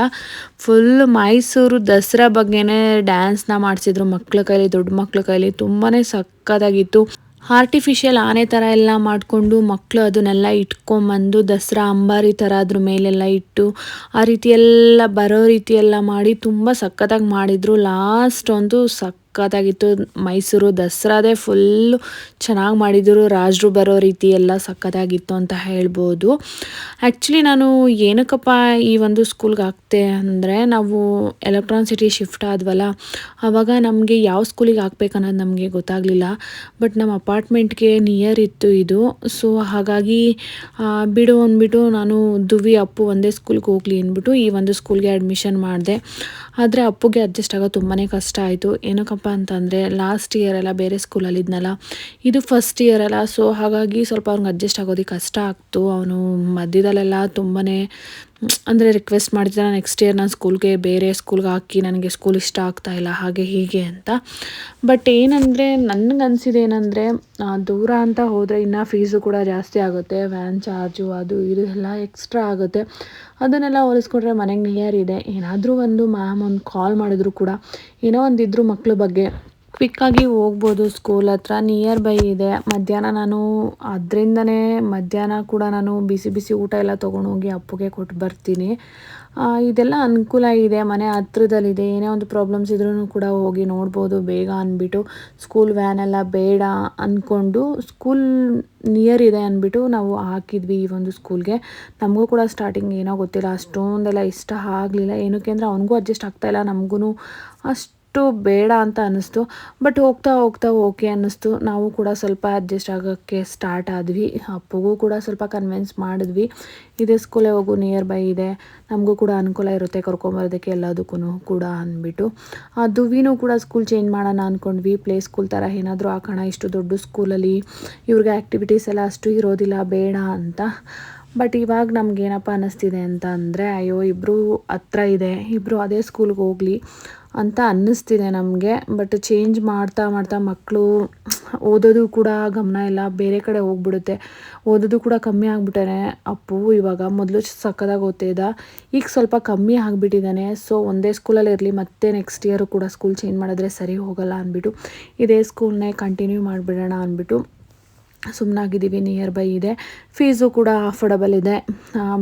A: ಫುಲ್ ಮೈಸೂರು ದಸರಾ ಬಗ್ಗೆನೇ ಡ್ಯಾನ್ಸ್ನ ಮಾಡಿಸಿದ್ರು ಮಕ್ಳ ಕೈಲಿ, ದೊಡ್ಡ ಮಕ್ಳ ಕೈಲಿ. ತುಂಬಾ ಸಖತ್ತಾಗಿತ್ತು. ಆರ್ಟಿಫಿಷಿಯಲ್ ಆನೆ ಥರ ಎಲ್ಲ ಮಾಡಿಕೊಂಡು ಮಕ್ಕಳು ಅದನ್ನೆಲ್ಲ ಇಟ್ಕೊಂಬಂದು ದಸರಾ, ಅಂಬಾರಿ ಥರ ಅದ್ರ ಮೇಲೆಲ್ಲ ಇಟ್ಟು ಆ ರೀತಿ ಎಲ್ಲ ಬರೋ ರೀತಿ ಎಲ್ಲ ಮಾಡಿ ತುಂಬ ಸಖತ್ತಾಗಿ ಮಾಡಿದರು. ಲಾಸ್ಟ್ ಒಂದು ಸಖತ್ತಾಗಿತ್ತು. ಮೈಸೂರು ದಸರಾದೇ ಫುಲ್ಲು ಚೆನ್ನಾಗಿ ಮಾಡಿದರು. ರಾಜರು ಬರೋ ರೀತಿ ಎಲ್ಲ ಸಖತ್ತಾಗಿತ್ತು ಅಂತ ಹೇಳ್ಬೋದು. ಆ್ಯಕ್ಚುಲಿ ನಾನು ಏನಕ್ಕಪ್ಪ ಈ ಒಂದು ಸ್ಕೂಲ್ಗೆ ಹಾಕ್ತೆ ಅಂದರೆ ನಾವು ಎಲೆಕ್ಟ್ರಾನ್ ಸಿಟಿ ಶಿಫ್ಟ್ ಆದ್ವಲ್ಲ ಆವಾಗ ನಮಗೆ ಯಾವ ಸ್ಕೂಲಿಗೆ ಹಾಕ್ಬೇಕು ಅನ್ನೋದು ನಮಗೆ ಗೊತ್ತಾಗಲಿಲ್ಲ. ಬಟ್ ನಮ್ಮ ಅಪಾರ್ಟ್ಮೆಂಟ್ಗೆ ನಿಯರ್ ಇತ್ತು ಇದು. ಸೊ ಹಾಗಾಗಿ ಬಿಡು ಅಂದ್ಬಿಟ್ಟು ನಾನು ದುವಿ ಅಪ್ಪು ಒಂದೇ ಸ್ಕೂಲ್ಗೆ ಹೋಗ್ಲಿ ಅಂದ್ಬಿಟ್ಟು ಈ ಒಂದು ಸ್ಕೂಲ್ಗೆ ಅಡ್ಮಿಷನ್ ಮಾಡಿದೆ. ಆದರೆ ಅಪ್ಪುಗೆ ಅಡ್ಜಸ್ಟ್ ಆಗೋದು ತುಂಬಾ ಕಷ್ಟ ಆಯಿತು. ಏನಕ್ಕಪ್ಪ ಅಂತಂದರೆ ಲಾಸ್ಟ್ ಇಯರ್ ಎಲ್ಲ ಬೇರೆ ಸ್ಕೂಲಲ್ಲಿ ಇದ್ನಲ್ಲ, ಇದು ಫಸ್ಟ್ ಇಯರ್ ಅಲ್ಲ ಸೊ ಹಾಗಾಗಿ ಸ್ವಲ್ಪ ಅವ್ನಿಗೆ ಅಡ್ಜಸ್ಟ್ ಆಗೋದಕ್ಕೆ ಕಷ್ಟ ಆಗ್ತು. ಅವನು ಮಧ್ಯದಲ್ಲೆಲ್ಲ ತುಂಬಾ ಅಂದರೆ ರಿಕ್ವೆಸ್ಟ್ ಮಾಡ್ತಿದ್ದ ನೆಕ್ಸ್ಟ್ ಇಯರ್ ನಾನು ಸ್ಕೂಲ್ಗೆ ಬೇರೆ ಸ್ಕೂಲ್ಗೆ ಹಾಕಿ ನನಗೆ ಸ್ಕೂಲ್ ಇಷ್ಟ ಆಗ್ತಾ ಇಲ್ಲ, ಹಾಗೆ ಹೀಗೆ ಅಂತ. ಬಟ್ ಏನಂದರೆ ನನಗೆ ಅನಿಸಿದೆ ಏನಂದರೆ ದೂರ ಅಂತ ಹೋದರೆ ಇನ್ನೂ ಫೀಸು ಕೂಡ ಜಾಸ್ತಿ ಆಗುತ್ತೆ ವ್ಯಾನ್ ಚಾರ್ಜು ಅದು ಇದು ಎಲ್ಲ ಎಕ್ಸ್ಟ್ರಾ ಆಗುತ್ತೆ. ಅದನ್ನೆಲ್ಲ ಹೋಲಿಸ್ಕೊಂಡ್ರೆ ಮನೆಗೆ ನಿಯರ್ ಇದೆ. ಏನಾದರೂ ಒಂದು ಮ್ಯಾಮ್ ಒಂದು ಕಾಲ್ ಮಾಡಿದ್ರು ಕೂಡ ಏನೋ ಒಂದಿದ್ರು ಮಕ್ಳ ಬಗ್ಗೆ ಕ್ವಿಕ್ಕಾಗಿ ಹೋಗ್ಬೋದು ಸ್ಕೂಲ್ ಹತ್ರ ನಿಯರ್ ಬೈ ಇದೆ ಮಧ್ಯಾಹ್ನ ನಾನು ಅದರಿಂದನೇ ಮಧ್ಯಾಹ್ನ ಕೂಡ ನಾನು ಬಿಸಿ ಬಿಸಿ ಊಟ ಎಲ್ಲ ತೊಗೊಂಡೋಗಿ ಅಪ್ಪಗೆ ಕೊಟ್ಟು ಬರ್ತೀನಿ ಇದೆಲ್ಲ ಅನುಕೂಲ ಇದೆ ಮನೆ ಹತ್ರದಲ್ಲಿದೆ ಏನೇ ಒಂದು ಪ್ರಾಬ್ಲಮ್ಸ್ ಇದ್ರೂ ಕೂಡ ಹೋಗಿ ನೋಡ್ಬೋದು ಬೇಗ ಅಂದ್ಬಿಟ್ಟು ಸ್ಕೂಲ್ ವ್ಯಾನ್ ಎಲ್ಲ ಬೇಡ ಅಂದ್ಕೊಂಡು ಸ್ಕೂಲ್ ನಿಯರ್ ಇದೆ ಅಂದ್ಬಿಟ್ಟು ನಾವು ಹಾಕಿದ್ವಿ ಈ ಒಂದು ಸ್ಕೂಲ್ಗೆ ನಮಗೂ ಕೂಡ ಸ್ಟಾರ್ಟಿಂಗ್ ಏನೋ ಗೊತ್ತಿಲ್ಲ ಅಷ್ಟೊಂದೆಲ್ಲ ಇಷ್ಟ ಆಗಲಿಲ್ಲ ಏನಕ್ಕೆ ಅಂದರೆ ಅವನಿಗೂ ಅಡ್ಜಸ್ಟ್ ಆಗ್ತಾಯಿಲ್ಲ ನಮಗೂ ಅಷ್ಟು ಬೇಡ ಅಂತ ಅನ್ನಿಸ್ತು. ಬಟ್ ಹೋಗ್ತಾ ಹೋಗ್ತಾ ಓಕೆ ಅನ್ನಿಸ್ತು. ನಾವು ಕೂಡ ಸ್ವಲ್ಪ ಅಡ್ಜಸ್ಟ್ ಆಗೋಕ್ಕೆ ಸ್ಟಾರ್ಟ್ ಆದ್ವಿ. ಅಪ್ಪಗೂ ಕೂಡ ಸ್ವಲ್ಪ ಕನ್ವಿನ್ಸ್ ಮಾಡಿದ್ವಿ. ಇದೇ ಸ್ಕೂಲೇ ಹೋಗು ನಿಯರ್ ಬೈ ಇದೆ. ನಮಗೂ ಕೂಡ ಅನುಕೂಲ ಇರುತ್ತೆ ಕರ್ಕೊಂಬರೋದಕ್ಕೆ ಎಲ್ಲದಕ್ಕೂ ಕೂಡ ಅಂದ್ಬಿಟ್ಟು. ದುವಿನೂ ಕೂಡ ಸ್ಕೂಲ್ ಚೇಂಜ್ ಮಾಡೋಣ ಅಂದ್ಕೊಂಡ್ವಿ ಪ್ಲೇ ಸ್ಕೂಲ್ ಥರ ಏನಾದರೂ ಹಾಕೋಣ. ಇಷ್ಟು ದೊಡ್ಡ ಸ್ಕೂಲಲ್ಲಿ ಇವ್ರಿಗೆ ಆ್ಯಕ್ಟಿವಿಟೀಸ್ ಎಲ್ಲ ಅಷ್ಟು ಇರೋದಿಲ್ಲ, ಬೇಡ ಅಂತ. ಬಟ್ ಇವಾಗ ನಮ್ಗೆ ಏನಪ್ಪ ಅನ್ನಿಸ್ತಿದೆ ಅಂತ ಅಂದರೆ ಅಯ್ಯೋ ಇಬ್ಬರು ಹತ್ರ ಇದೆ. ಇಬ್ಬರು ಅದೇ ಸ್ಕೂಲ್ಗೆ ಹೋಗಲಿ. ಅಂತ ಅನ್ನಿಸ್ತಿದೆ ನಮಗೆ. ಬಟ್ ಚೇಂಜ್ ಮಾಡ್ತಾ ಮಾಡ್ತಾ ಮಕ್ಕಳು ಓದೋದು ಕೂಡ ಗಮನ ಇಲ್ಲ. ಬೇರೆ ಕಡೆ ಹೋಗ್ಬಿಡುತ್ತೆ. ಓದೋದು ಕೂಡ ಕಮ್ಮಿ ಆಗಿಬಿಟ್ಟಾನೆ. ಅಪ್ಪು, ಇವಾಗ ಮೊದಲು ಸಕ್ಕದಾಗಿ ಓದ್ತಿದ್ದ ಈಗ ಸ್ವಲ್ಪ ಕಮ್ಮಿ ಆಗಿಬಿಟ್ಟಿದ್ದಾನೆ. ಸೊ ಒಂದೇ ಸ್ಕೂಲಲ್ಲಿ ಇರಲಿ, ಮತ್ತೆ ನೆಕ್ಸ್ಟ್ ಇಯರು ಕೂಡ ಸ್ಕೂಲ್ ಚೇಂಜ್ ಮಾಡಿದ್ರೆ ಸರಿ ಹೋಗಲ್ಲ ಅಂದ್ಬಿಟ್ಟು, ಇದೇ ಸ್ಕೂಲ್ನೇ ಕಂಟಿನ್ಯೂ ಮಾಡಿಬಿಡೋಣ ಅಂದ್ಬಿಟ್ಟು ಸುಮ್ಮನಾಗಿದ್ದೀವಿ ನಿಯರ್ ಬೈ ಇದೆ. ಫೀಸು ಕೂಡ ಅಫೋರ್ಡಬಲ್ ಇದೆ.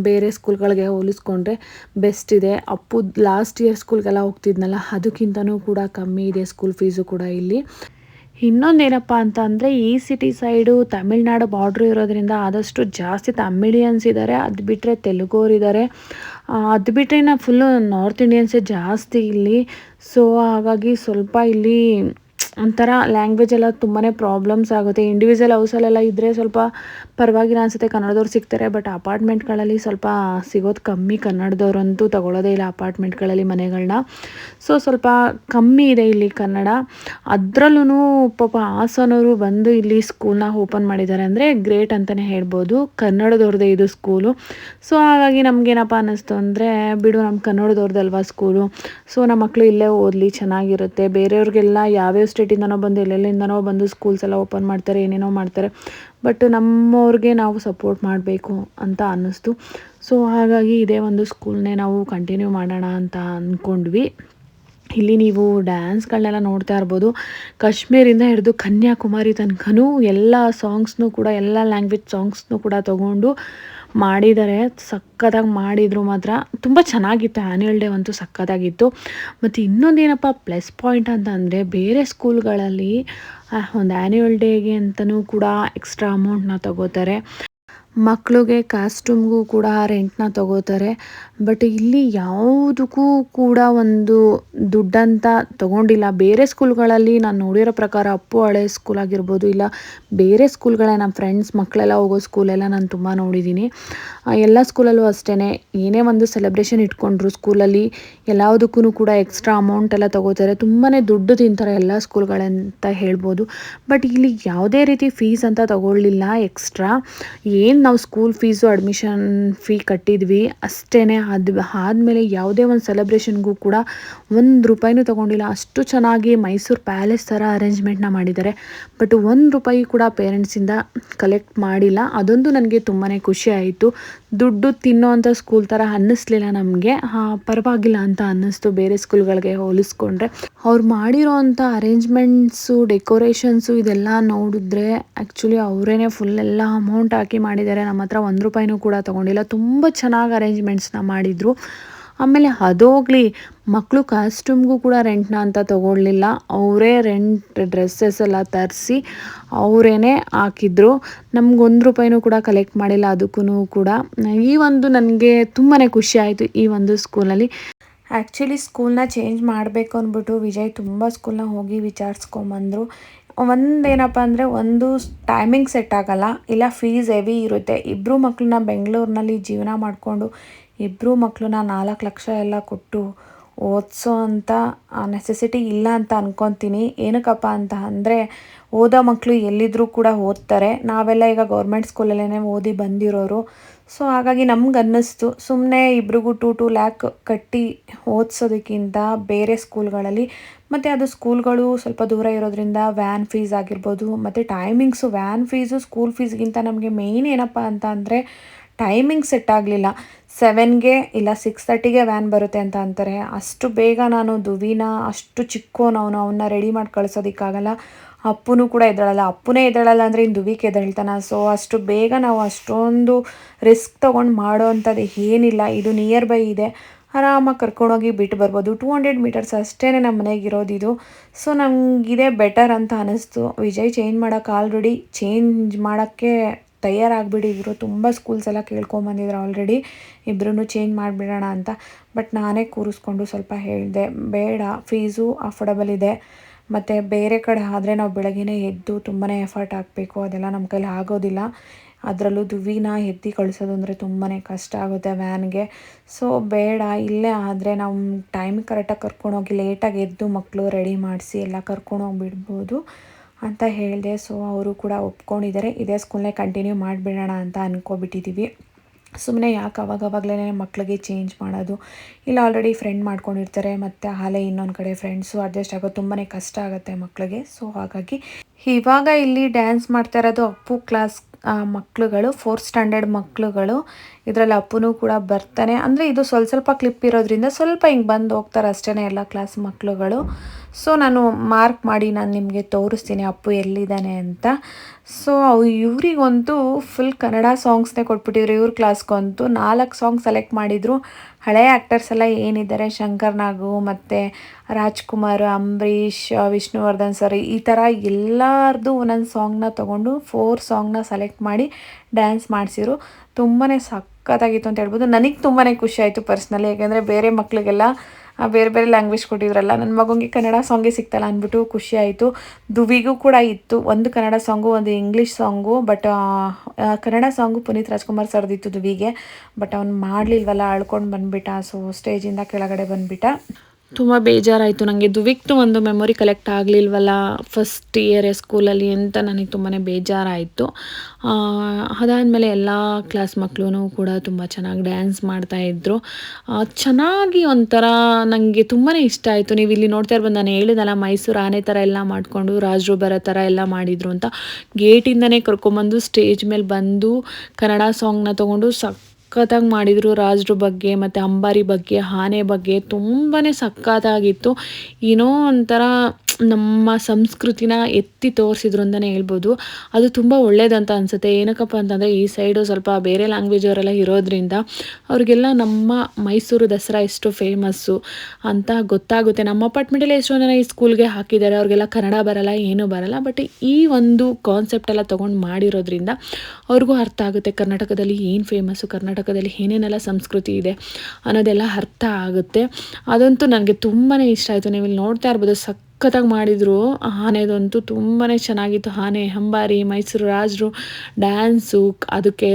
A: ಬೇರೆ ಸ್ಕೂಲ್ಗಳಿಗೆ ಹೋಲಿಸ್ಕೊಂಡ್ರೆ ಬೆಸ್ಟ್ ಇದೆ. ಅಪ್ಪು ಲಾಸ್ಟ್ ಇಯರ್ ಸ್ಕೂಲ್ಗೆಲ್ಲ ಹೋಗ್ತಿದ್ನಲ್ಲ, ಅದಕ್ಕಿಂತನೂ ಕೂಡ ಕಮ್ಮಿ ಇದೆ ಸ್ಕೂಲ್ ಫೀಸು ಕೂಡ ಇಲ್ಲಿ. ಇನ್ನೊಂದೇನಪ್ಪ ಅಂತ ಅಂದರೆ, ಈ ಸಿಟಿ ಸೈಡು ತಮಿಳ್ನಾಡು ಬಾರ್ಡ್ರ್ ಇರೋದ್ರಿಂದ ಆದಷ್ಟು ಜಾಸ್ತಿ ತಮಿಳಿಯನ್ಸ್ ಇದ್ದಾರೆ ಅದು ಬಿಟ್ಟರೆ ತೆಲುಗೋರು ಇದ್ದಾರೆ ಅದು ಬಿಟ್ಟರೆ ನಾ ಫುಲ್ಲು ನಾರ್ತ್ ಇಂಡಿಯನ್ಸೇ ಜಾಸ್ತಿ ಇಲ್ಲಿ. ಸೊ ಹಾಗಾಗಿ ಸ್ವಲ್ಪ ಇಲ್ಲಿ ಒಂಥರ ಲ್ಯಾಂಗ್ವೇಜ್ ಎಲ್ಲ ತುಂಬಾ ಪ್ರಾಬ್ಲಮ್ಸ್ ಆಗುತ್ತೆ. ಇಂಡಿವಿಜುವಲ್ ಹೌಸಲ್ಲೆಲ್ಲ ಇದ್ದರೆ ಸ್ವಲ್ಪ ಪರವಾಗಿಲ್ಲ ಅನಿಸುತ್ತೆ. ಕನ್ನಡದವ್ರು ಸಿಗ್ತಾರೆ ಬಟ್ ಅಪಾರ್ಟ್ಮೆಂಟ್ಗಳಲ್ಲಿ ಸ್ವಲ್ಪ ಸಿಗೋದು ಕಮ್ಮಿ. ಕನ್ನಡದವ್ರಂತೂ ತಗೊಳ್ಳೋದೇ ಇಲ್ಲ ಅಪಾರ್ಟ್ಮೆಂಟ್ಗಳಲ್ಲಿ ಮನೆಗಳನ್ನ ಸೊ ಸ್ವಲ್ಪ ಕಮ್ಮಿ ಇದೆ ಇಲ್ಲಿ ಕನ್ನಡ. ಅದರಲ್ಲೂ ಪಾಪ ಹಾಸನವರು ಬಂದು ಇಲ್ಲಿ ಸ್ಕೂಲ್ನ ಓಪನ್ ಮಾಡಿದ್ದಾರೆ ಅಂದರೆ ಗ್ರೇಟ್ ಅಂತಲೇ ಹೇಳ್ಬೋದು. ಕನ್ನಡದವ್ರದ್ದೇ ಇದು ಸ್ಕೂಲು ಸೊ ಹಾಗಾಗಿ ನಮಗೇನಪ್ಪ ಅನ್ನಿಸ್ತು ಅಂದರೆ, ಬಿಡು ನಮ್ಮ ಕನ್ನಡದವ್ರದ್ದಲ್ವಾ ಸ್ಕೂಲು ಸೊ ನಮ್ಮ ಮಕ್ಕಳು ಇಲ್ಲೇ ಓದಲಿ, ಚೆನ್ನಾಗಿರುತ್ತೆ. ಬೇರೆಯವ್ರಿಗೆಲ್ಲ ಯಾವ್ಯಾವ ಸ್ಟೇಟಿಂದನೋ ಬಂದು, ಎಲ್ಲೆಲ್ಲಿಂದನೋ ಬಂದು ಸ್ಕೂಲ್ಸ್ ಎಲ್ಲ ಓಪನ್ ಮಾಡ್ತಾರೆ, ಏನೇನೋ ಮಾಡ್ತಾರೆ. ಬಟ್ ನಮ್ಮವ್ರಿಗೆ ನಾವು ಸಪೋರ್ಟ್ ಮಾಡಬೇಕು ಅಂತ ಅನ್ನಿಸ್ತು. ಸೊ ಹಾಗಾಗಿ ಇದೇ ಒಂದು ಸ್ಕೂಲ್ನೇ ನಾವು ಕಂಟಿನ್ಯೂ ಮಾಡೋಣ ಅಂತ ಅಂದ್ಕೊಂಡ್ವಿ ಇಲ್ಲಿ ನೀವು ಡ್ಯಾನ್ಸ್ಗಳನ್ನೆಲ್ಲ ನೋಡ್ತಾ ಇರ್ಬೋದು. ಕಾಶ್ಮೀರಿಂದ ಹಿಡಿದು ಕನ್ಯಾಕುಮಾರಿ ತನಕನೂ ಎಲ್ಲ ಸಾಂಗ್ಸ್ನೂ ಕೂಡ, ಎಲ್ಲ ಲ್ಯಾಂಗ್ವೇಜ್ ಸಾಂಗ್ಸ್ನೂ ಕೂಡ ತಗೊಂಡು ಮಾಡಿದ್ದಾರೆ ಸಕ್ಕತ್ತಾಗಿ ಮಾಡಿದರು ಮಾತ್ರ ತುಂಬ ಚೆನ್ನಾಗಿತ್ತು ಆ್ಯನ್ಯುವಲ್ ಡೇ ಅಂತೂ ಸಕ್ಕತ್ತಾಗಿತ್ತು ಮತ್ತು ಇನ್ನೊಂದೇನಪ್ಪ ಪ್ಲಸ್ ಪಾಯಿಂಟ್ ಅಂತ ಅಂದರೆ ಬೇರೆ ಸ್ಕೂಲ್ಗಳಲ್ಲಿ ಒಂದು ಆ್ಯನ್ಯುವಲ್ ಡೇಗೆ ಅಂತಲೂ ಕೂಡ ಎಕ್ಸ್ಟ್ರಾ ಅಮೌಂಟ್ನ ತಗೋತಾರೆ. ಮಕ್ಳಿಗೆ ಕಾಸ್ಟ್ಯೂಮ್ಗೂ ಕೂಡ ರೆಂಟ್ನ ತಗೋತಾರೆ. ಬಟ್ ಇಲ್ಲಿ ಯಾವುದಕ್ಕೂ ಕೂಡ ಒಂದು ದುಡ್ಡಂತ ತಗೊಂಡಿಲ್ಲ. ಬೇರೆ ಸ್ಕೂಲ್ಗಳಲ್ಲಿ ನಾನು ನೋಡಿರೋ ಪ್ರಕಾರ ಅಪ್ಪು ಹಳೆ ಸ್ಕೂಲ್ ಆಗಿರ್ಬೋದು ಇಲ್ಲ ಬೇರೆ ಸ್ಕೂಲ್ಗಳೇ ನಮ್ಮ ಫ್ರೆಂಡ್ಸ್ ಮಕ್ಕಳೆಲ್ಲ ಹೋಗೋ ಸ್ಕೂಲೆಲ್ಲ ನಾನು ತುಂಬ ನೋಡಿದ್ದೀನಿ ಎಲ್ಲ ಸ್ಕೂಲಲ್ಲೂ ಅಷ್ಟೇ ಏನೇ ಒಂದು ಸೆಲೆಬ್ರೇಷನ್ ಇಟ್ಕೊಂಡ್ರು ಸ್ಕೂಲಲ್ಲಿ ಎಲ್ಲದಕ್ಕೂ ಕೂಡ ಎಕ್ಸ್ಟ್ರಾ ಅಮೌಂಟ್ ಎಲ್ಲ ತಗೋತಾರೆ. ತುಂಬಾ ದುಡ್ಡು ತಿಂತಾರೆ ಎಲ್ಲ ಸ್ಕೂಲ್ಗಳಂತ ಹೇಳ್ಬೋದು. ಬಟ್ ಇಲ್ಲಿ ಯಾವುದೇ ರೀತಿ ಫೀಸ್ ಅಂತ ತಗೊಳ್ಳಿಲ್ಲ ಎಕ್ಸ್ಟ್ರಾ ಏನು ನಾವು ಸ್ಕೂಲ್ ಫೀಸು ಅಡ್ಮಿಷನ್ ಫೀ ಕಟ್ಟಿದ್ವಿ. ಅಷ್ಟೇ ಅದು ಆದಮೇಲೆ ಯಾವುದೇ ಒಂದು ಸೆಲೆಬ್ರೇಷನ್ಗೂ ಕೂಡ ಒಂದು ರೂಪಾಯಿನೂ ತಗೊಂಡಿಲ್ಲ. ಅಷ್ಟು ಚೆನ್ನಾಗಿ ಮೈಸೂರು ಪ್ಯಾಲೇಸ್ ಥರ ಅರೇಂಜ್ಮೆಂಟ್ನ ಮಾಡಿದ್ದಾರೆ. ಬಟ್ ಒಂದು ರೂಪಾಯಿ ಕೂಡ ಪೇರೆಂಟ್ಸಿಂದ ಕಲೆಕ್ಟ್ ಮಾಡಿಲ್ಲ. ಅದೊಂದು ನನಗೆ ತುಂಬಾ ಖುಷಿ ಆಯಿತು. ದುಡ್ಡು ತಿನ್ನೋವಂಥ ಸ್ಕೂಲ್ ಥರ ಅನ್ನಿಸ್ಲಿಲ್ಲ ನಮಗೆ. ಪರವಾಗಿಲ್ಲ ಅಂತ ಅನ್ನಿಸ್ತು ಬೇರೆ ಸ್ಕೂಲ್ಗಳಿಗೆ ಹೋಲಿಸ್ಕೊಂಡ್ರೆ. ಅವ್ರು ಮಾಡಿರೋವಂಥ ಅರೇಂಜ್ಮೆಂಟ್ಸು ಡೆಕೋರೇಷನ್ಸು ಇದೆಲ್ಲ ನೋಡಿದ್ರೆ ಆ್ಯಕ್ಚುಲಿ ಅವರೇನೆ ಫುಲ್ ಎಲ್ಲ ಅಮೌಂಟ್ ಹಾಕಿ ಮಾಡಿದ್ದಾರೆ. ನಮ್ಮ ಹತ್ರ ಒಂದು ರೂಪಾಯಿನೂ ಕೂಡ ತೊಗೊಂಡಿಲ್ಲ. ತುಂಬ ಚೆನ್ನಾಗಿ ಅರೇಂಜ್ಮೆಂಟ್ಸ್ನ ಮಾಡಿದರು. ಆಮೇಲೆ ಅದೋಗ್ಲಿ ಮಕ್ಕಳು ಕಾಸ್ಟ್ಯೂಮ್ಗೂ ಕೂಡ ರೆಂಟ್ನ ಅಂತ ತಗೊಳ್ಳಿಲ್ಲ. ಅವರೇ ರೆಂಟ್ ಡ್ರೆಸ್ಸಸ್ ಎಲ್ಲ ತರಿಸಿ ಅವರೇನೆ ಹಾಕಿದ್ರು. ನಮ್ಗೆ ಒಂದು ರೂಪಾಯಿನೂ ಕೂಡ ಕಲೆಕ್ಟ್ ಮಾಡಿಲ್ಲ ಅದಕ್ಕೂ ಕೂಡ. ಈ ಒಂದು ನನಗೆ ತುಂಬಾ ಖುಷಿ ಆಯಿತು ಈ ಒಂದು ಸ್ಕೂಲಲ್ಲಿ ಆ್ಯಕ್ಚುಲಿ ಸ್ಕೂಲ್ನ ಚೇಂಜ್ ಮಾಡಬೇಕು ಅಂದ್ಬಿಟ್ಟು ವಿಜಯ್ ತುಂಬ ಸ್ಕೂಲ್ನ ಹೋಗಿ ವಿಚಾರಿಸ್ಕೊಂಬಂದರು. ಒಂದೇನಪ್ಪ ಅಂದರೆ ಒಂದು ಟೈಮಿಂಗ್ ಸೆಟ್ ಆಗಲ್ಲ, ಇಲ್ಲ ಫೀಸ್ ಹೆವಿ ಇರುತ್ತೆ. ಇಬ್ಬರು ಮಕ್ಕಳನ್ನ ಬೆಂಗಳೂರಿನಲ್ಲಿ ಜೀವನ ಮಾಡಿಕೊಂಡು ಇಬ್ಬರು ಮಕ್ಕಳನ್ನ ನಾಲ್ಕು ಲಕ್ಷ ಎಲ್ಲ ಕೊಟ್ಟು ಓದಿಸೋ ಅಂಥ ನೆಸೆಸಿಟಿ ಇಲ್ಲ ಅಂತ ಅಂದ್ಕೊತೀನಿ ಏನಕ್ಕಪ್ಪ ಅಂತ ಅಂದರೆ ಓದೋ ಮಕ್ಕಳು ಎಲ್ಲಿದ್ದರೂ ಕೂಡ ಓದ್ತಾರೆ. ನಾವೆಲ್ಲ ಈಗ ಗೌರ್ಮೆಂಟ್ ಸ್ಕೂಲಲ್ಲೇ ಓದಿ ಬಂದಿರೋರು. ಸೊ ಹಾಗಾಗಿ ನಮ್ಗೆ ಅನ್ನಿಸ್ತು ಸುಮ್ಮನೆ ಇಬ್ರಿಗೂ ಟೂ ಟೂ ಲ್ಯಾಕ್ ಕಟ್ಟಿ ಓದಿಸೋದಕ್ಕಿಂತ ಬೇರೆ ಸ್ಕೂಲ್ಗಳಲ್ಲಿ, ಮತ್ತು ಅದು ಸ್ಕೂಲ್ಗಳು ಸ್ವಲ್ಪ ದೂರ ಇರೋದ್ರಿಂದ ವ್ಯಾನ್ ಫೀಸ್ ಆಗಿರ್ಬೋದು, ಮತ್ತು ಟೈಮಿಂಗ್ಸು, ವ್ಯಾನ್ ಫೀಸು, ಸ್ಕೂಲ್ ಫೀಸ್ಗಿಂತ ನಮಗೆ ಮೇಯ್ನ್ ಏನಪ್ಪ ಅಂತ ಅಂದರೆ ಟೈಮಿಂಗ್ ಸೆಟ್ ಆಗಲಿಲ್ಲ. ಸೆವೆನ್ಗೆ ಇಲ್ಲ, ಸಿಕ್ಸ್ ತರ್ಟಿಗೆ ವ್ಯಾನ್ ಬರುತ್ತೆ ಅಂತ ಅಂತಾರೆ. ಅಷ್ಟು ಬೇಗ ನಾನು ದುವಿನ, ಅಷ್ಟು ಚಿಕ್ಕೋನವನು ಅವನ್ನ ರೆಡಿ ಮಾಡಿ ಕಳ್ಸೋದಕ್ಕಾಗಲ್ಲ ಅಪ್ಪನೂ ಕೂಡ ಎದ್ದೇಳಲ್ಲ. ಅಪ್ಪನೇ ಎದ್ದೇಳಲ್ಲ ಅಂದರೆ ಇನ್ನು ದುಬಿಕೆ ಎದ್ದಾಳ್ತಾನ. ಸೊ ಅಷ್ಟು ಬೇಗ ನಾವು ಅಷ್ಟೊಂದು ರಿಸ್ಕ್ ತೊಗೊಂಡು ಮಾಡೋ ಅಂಥದ್ದು ಏನಿಲ್ಲ. ಇದು ನಿಯರ್ ಬೈ ಇದೆ. ಆರಾಮಾಗಿ ಕರ್ಕೊಂಡೋಗಿ ಬಿಟ್ಟು ಬರ್ಬೋದು. ಟೂ ಹಂಡ್ರೆಡ್ ಮೀಟರ್ಸ್ ಅಷ್ಟೇ ನಮ್ಮ ಮನೆಗೆ ಇರೋದಿದು ಸೊ ನಮಗಿದೆ ಬೆಟರ್ ಅಂತ ಅನ್ನಿಸ್ತು ವಿಜಯ್ ಚೇಂಜ್ ಮಾಡೋಕ್ಕೆ ಆಲ್ರೆಡಿ ಚೇಂಜ್ ಮಾಡೋಕ್ಕೆ ತಯಾರಾಗಿಬಿಟ್ಟಿದ್ರು ತುಂಬ ಸ್ಕೂಲ್ಸ್ ಎಲ್ಲ ಕೇಳ್ಕೊಂಬಂದಿದ್ರು ಆಲ್ರೆಡಿ ಇಬ್ಬರೂ ಚೇಂಜ್ ಮಾಡಿಬಿಡೋಣ ಅಂತ. ಬಟ್ ನಾನೇ ಕೂರಿಸ್ಕೊಂಡು ಸ್ವಲ್ಪ ಹೇಳಿದೆ. ಬೇಡ ಫೀಸು ಅಫೋರ್ಡಬಲ್ ಇದೆ. ಮತ್ತು ಬೇರೆ ಕಡೆ ಆದರೆ ನಾವು ಬೆಳಗ್ಗೆನೇ ಎದ್ದು ತುಂಬಾ ಎಫರ್ಟ್ ಹಾಕಬೇಕು. ಅದೆಲ್ಲ ನಮ್ಮ ಕೈಲಿ ಆಗೋದಿಲ್ಲ. ಅದರಲ್ಲೂ ದುವಿನ ಎತ್ತಿ ಕಳಿಸೋದು ಅಂದರೆ ತುಂಬಾ ಕಷ್ಟ ಆಗುತ್ತೆ ವ್ಯಾನ್ಗೆ. ಸೊ ಬೇಡ. ಇಲ್ಲೇ ಆದರೆ ನಾವು ಟೈಮಿಗೆ ಕರೆಕ್ಟಾಗಿ ಕರ್ಕೊಂಡೋಗಿ ಲೇಟಾಗಿ ಎದ್ದು ಮಕ್ಕಳು ರೆಡಿ ಮಾಡಿಸಿ ಎಲ್ಲ ಕರ್ಕೊಂಡೋಗಿ ಬಿಡ್ಬೋದು ಅಂತ ಹೇಳಿದೆ. ಸೊ ಅವರು ಕೂಡ ಒಪ್ಕೊಂಡಿದ್ದಾರೆ. ಇದೇ ಸ್ಕೂಲ್ನೇ ಕಂಟಿನ್ಯೂ ಮಾಡಿಬಿಡೋಣ ಅಂತ ಅಂದ್ಕೊಬಿಟ್ಟಿದ್ದೀವಿ ಸುಮ್ಮನೆ ಯಾಕೆ ಅವಾಗವಾಗಲೇ ಮಕ್ಕಳಿಗೆ ಚೇಂಜ್ ಮಾಡೋದು? ಇಲ್ಲ ಆಲ್ರೆಡಿ ಫ್ರೆಂಡ್ ಮಾಡ್ಕೊಂಡಿರ್ತಾರೆ, ಮತ್ತು ಹಾಲೆ ಇನ್ನೊಂದು ಕಡೆ ಫ್ರೆಂಡ್ಸು ಅಡ್ಜಸ್ಟ್ ಆಗೋದು ತುಂಬಾ ಕಷ್ಟ ಆಗುತ್ತೆ ಮಕ್ಕಳಿಗೆ ಸೊ ಹಾಗಾಗಿ ಇವಾಗ ಇಲ್ಲಿ ಡ್ಯಾನ್ಸ್ ಮಾಡ್ತಾ ಇರೋದು ಅಪ್ಪು ಕ್ಲಾಸ್ ಮಕ್ಕಳುಗಳು ಫೋರ್ತ್ ಸ್ಟ್ಯಾಂಡರ್ಡ್ ಮಕ್ಕಳುಗಳು ಇದರಲ್ಲಿ ಅಪ್ಪನೂ ಕೂಡ ಬರ್ತಾನೆ. ಅಂದರೆ ಇದು ಸ್ವಲ್ಪ ಸ್ವಲ್ಪ ಕ್ಲಿಪ್ ಇರೋದ್ರಿಂದ ಸ್ವಲ್ಪ ಹಿಂಗೆ ಬಂದು ಹೋಗ್ತಾರೆ ಅಷ್ಟೇ ಎಲ್ಲ ಕ್ಲಾಸ್ ಮಕ್ಕಳುಗಳು ಸೊ ನಾನು ಮಾರ್ಕ್ ಮಾಡಿ ನಾನು ನಿಮಗೆ ತೋರಿಸ್ತೀನಿ, ಅಪ್ಪು ಎಲ್ಲಿದ್ದಾನೆ ಅಂತ. ಸೊ ಅವು ಇವರಿಗಂತೂ ಫುಲ್ ಕನ್ನಡ ಸಾಂಗ್ಸ್ನೇ ಕೊಟ್ಬಿಟ್ಟಿದ್ರು. ಇವ್ರ ಕ್ಲಾಸ್ಗಂತೂ ನಾಲ್ಕು ಸಾಂಗ್ ಸೆಲೆಕ್ಟ್ ಮಾಡಿದರು. ಹಳೆಯ ಆ್ಯಕ್ಟರ್ಸ್ ಎಲ್ಲ ಏನಿದ್ದಾರೆ? ಶಂಕರ್ ನಾಗು ಮತ್ತು ರಾಜ್ಕುಮಾರ್, ಅಂಬರೀಷ್, ವಿಷ್ಣುವರ್ಧನ್ ಸರ್ ಈ ಥರ ಎಲ್ಲರದು ಒಂದೊಂದು ಸಾಂಗ್ನ ತೊಗೊಂಡು ಫೋರ್ ಸಾಂಗ್ನ ಸೆಲೆಕ್ಟ್ ಮಾಡಿ ಡ್ಯಾನ್ಸ್ ಮಾಡಿಸಿರು ತುಂಬಾ ಸಖತ್ತಾಗಿತ್ತು ಅಂತ ಹೇಳ್ಬೋದು. ನನಗೆ ತುಂಬಾ ಖುಷಿ ಆಯಿತು ಪರ್ಸ್ನಲಿ ಯಾಕೆಂದರೆ ಬೇರೆ ಮಕ್ಕಳಿಗೆಲ್ಲ ಬೇರೆ ಬೇರೆ ಲ್ಯಾಂಗ್ವೇಜ್ ಕೊಟ್ಟಿದ್ರಲ್ಲ ನನ್ನ ಮಗನಿಗೆ ಕನ್ನಡ ಸಾಂಗೇ ಸಿಗ್ತಲ್ಲ ಅಂದ್ಬಿಟ್ಟು ಖುಷಿ ಆಯಿತು. ದುವಿಗೂ ಕೂಡ ಇತ್ತು. ಒಂದು ಕನ್ನಡ ಸಾಂಗು ಒಂದು English song but Kannada song Puneeth Rajkumar ಸರ್ದಿತ್ತು ದುವಿಗೆ. ಬಟ್ ಅವ್ನು ಮಾಡಲಿಲ್ವಲ್ಲ, ಅಳ್ಕೊಂಡು ಬಂದುಬಿಟ್ಟ. ಸೊ ಸ್ಟೇಜಿಂದ ಕೆಳಗಡೆ ಬಂದುಬಿಟ್ಟ. ತುಂಬ ಬೇಜಾರಾಯಿತು. ನನಗೆ ದುವಿಕ್ತು ಒಂದು ಮೆಮೊರಿ ಕಲೆಕ್ಟ್ ಆಗಲಿಲ್ವಲ್ಲ ಫಸ್ಟ್ ಇಯರ್ ಸ್ಕೂಲಲ್ಲಿ ಅಂತ ನನಗೆ ತುಂಬಾ ಬೇಜಾರಾಯಿತು. ಅದಾದಮೇಲೆ ಎಲ್ಲ ಕ್ಲಾಸ್ ಮಕ್ಕಳು ಕೂಡ ತುಂಬ ಚೆನ್ನಾಗಿ ಡ್ಯಾನ್ಸ್ ಮಾಡ್ತಾಯಿದ್ರು ಚೆನ್ನಾಗಿ ಒಂಥರ ನನಗೆ ತುಂಬಾ ಇಷ್ಟ ಆಯಿತು. ನೀವು ಇಲ್ಲಿ ನೋಡ್ತಾ ಇರ್ಬೋದು, ನಾನು ಹೇಳಿದಲ್ಲ ಮೈಸೂರು ಆನೆ ಥರ ಎಲ್ಲ ಮಾಡಿಕೊಂಡು ರಾಜರು ಬರೋ ಥರ ಎಲ್ಲ ಮಾಡಿದರು ಅಂತ. ಗೇಟಿಂದನೇ ಕರ್ಕೊಂಬಂದು ಸ್ಟೇಜ್ ಮೇಲೆ ಬಂದು ಕನ್ನಡ ಸಾಂಗ್ನ ತೊಗೊಂಡು ಸಕ್ ಸಖತ್ತಾಗಿ ಮಾಡಿದರು ರಾಜರ ಬಗ್ಗೆ ಮತ್ತು ಅಂಬಾರಿ ಬಗ್ಗೆ ಆನೆ ಬಗ್ಗೆ ತುಂಬಾ ಸಖತ್ತಾಗಿತ್ತು. ಏನೋ ಒಂಥರ ನಮ್ಮ ಸಂಸ್ಕೃತಿನ ಎತ್ತಿ ತೋರಿಸಿದ್ರು ಅಂತಲೇ ಹೇಳ್ಬೋದು. ಅದು ತುಂಬ ಒಳ್ಳೇದಂತ ಅನಿಸುತ್ತೆ. ಏನಕ್ಕಪ್ಪ ಅಂತಂದರೆ ಈ ಸೈಡು ಸ್ವಲ್ಪ ಬೇರೆ ಲ್ಯಾಂಗ್ವೇಜ್ ಅವರೆಲ್ಲ ಇರೋದ್ರಿಂದ ಅವ್ರಿಗೆಲ್ಲ ನಮ್ಮ ಮೈಸೂರು ದಸರಾ ಎಷ್ಟು ಫೇಮಸ್ಸು ಅಂತ ಗೊತ್ತಾಗುತ್ತೆ. ನಮ್ಮ ಅಪಾರ್ಟ್ಮೆಂಟಲ್ಲೇ ಎಷ್ಟೋ ಜನ ಈ ಸ್ಕೂಲ್ಗೆ ಹಾಕಿದ್ದಾರೆ. ಅವ್ರಿಗೆಲ್ಲ ಕನ್ನಡ ಬರಲ್ಲ, ಏನೂ ಬರಲ್ಲ. ಬಟ್ ಈ ಒಂದು ಕಾನ್ಸೆಪ್ಟ್ ಎಲ್ಲ ತೊಗೊಂಡು ಮಾಡಿರೋದ್ರಿಂದ ಅವ್ರಿಗೂ ಅರ್ಥ ಆಗುತ್ತೆ. ಕರ್ನಾಟಕದಲ್ಲಿ ಏನು ಫೇಮಸ್ಸು ಕರ್ನಾಟಕದಲ್ಲಿ ಏನೇನೆಲ್ಲ ಸಂಸ್ಕೃತಿ ಇದೆ ಅನ್ನೋದೆಲ್ಲ ಅರ್ಥ ಆಗುತ್ತೆ. ಅದಂತೂ ನನಗೆ ತುಂಬಾ ಇಷ್ಟ ಆಯಿತು. ನೀವು ಇಲ್ಲಿ ನೋಡ್ತಾ ಇರ್ಬೋದು. ಸಖತ್ತಾಗಿ ಮಾಡಿದರು. ಆನೆದಂತೂ ತುಂಬಾ ಚೆನ್ನಾಗಿತ್ತು. ಆನೆ, ಅಂಬಾರಿ, ಮೈಸೂರು ರಾಜರು, ಡ್ಯಾನ್ಸು, ಅದಕ್ಕೆ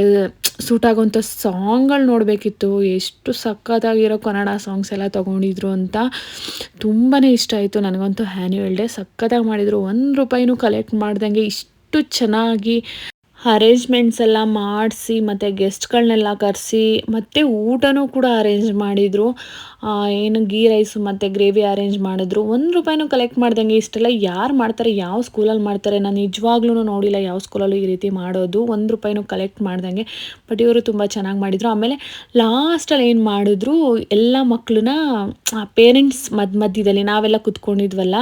A: ಸೂಟ್ ಆಗೋಂಥ ಸಾಂಗ್ಗಳು ನೋಡಬೇಕಿತ್ತು. ಎಷ್ಟು ಸಖತ್ತಾಗಿರೋ ಕನ್ನಡ ಸಾಂಗ್ಸ್ ಎಲ್ಲ ತೊಗೊಂಡಿದ್ರು ಅಂತ ತುಂಬಾ ಇಷ್ಟ ಆಯಿತು. ನನಗಂತೂ ಆ್ಯನ್ಯುವಲ್ ಡೇ ಸಖತ್ತಾಗಿ ಮಾಡಿದರು. ಒಂದು ರೂಪಾಯಿನೂ ಕಲೆಕ್ಟ್ ಮಾಡ್ದಂಗೆ ಇಷ್ಟು ಚೆನ್ನಾಗಿ ಅರೇಂಜ್ಮೆಂಟ್ಸ್ ಎಲ್ಲ ಮಾಡಿಸಿ, ಮತ್ತು ಗೆಸ್ಟ್ಗಳನ್ನೆಲ್ಲ ಕರೆಸಿ, ಮತ್ತು ಊಟನೂ ಕೂಡ ಅರೇಂಜ್ ಮಾಡಿದರು. ಏನು ಗೀ ರೈಸು ಮತ್ತು ಗ್ರೇವಿ ಅರೇಂಜ್ ಮಾಡಿದ್ರು. ಒಂದು ರೂಪಾಯಿನೂ ಕಲೆಕ್ಟ್ ಮಾಡ್ದಂಗೆ ಇಷ್ಟೆಲ್ಲ ಯಾರು ಮಾಡ್ತಾರೆ, ಯಾವ ಸ್ಕೂಲಲ್ಲಿ ಮಾಡ್ತಾರೆ ನಾನು ನಿಜವಾಗ್ಲೂ ನೋಡಿಲ್ಲ ಯಾವ ಸ್ಕೂಲಲ್ಲೂ ಈ ರೀತಿ ಮಾಡೋದು. ಒಂದು ರೂಪಾಯಿನೂ ಕಲೆಕ್ಟ್ ಮಾಡ್ದಂಗೆ. ಬಟ್ ಇವರು ತುಂಬ ಚೆನ್ನಾಗಿ ಮಾಡಿದರು. ಆಮೇಲೆ ಲಾಸ್ಟಲ್ಲಿ ಏನು ಮಾಡಿದ್ರು, ಎಲ್ಲ ಮಕ್ಕಳನ್ನ ಪೇರೆಂಟ್ಸ್ ಮಧ್ಯ ಮಧ್ಯದಲ್ಲಿ ನಾವೆಲ್ಲ ಕುತ್ಕೊಂಡಿದ್ವಲ್ಲ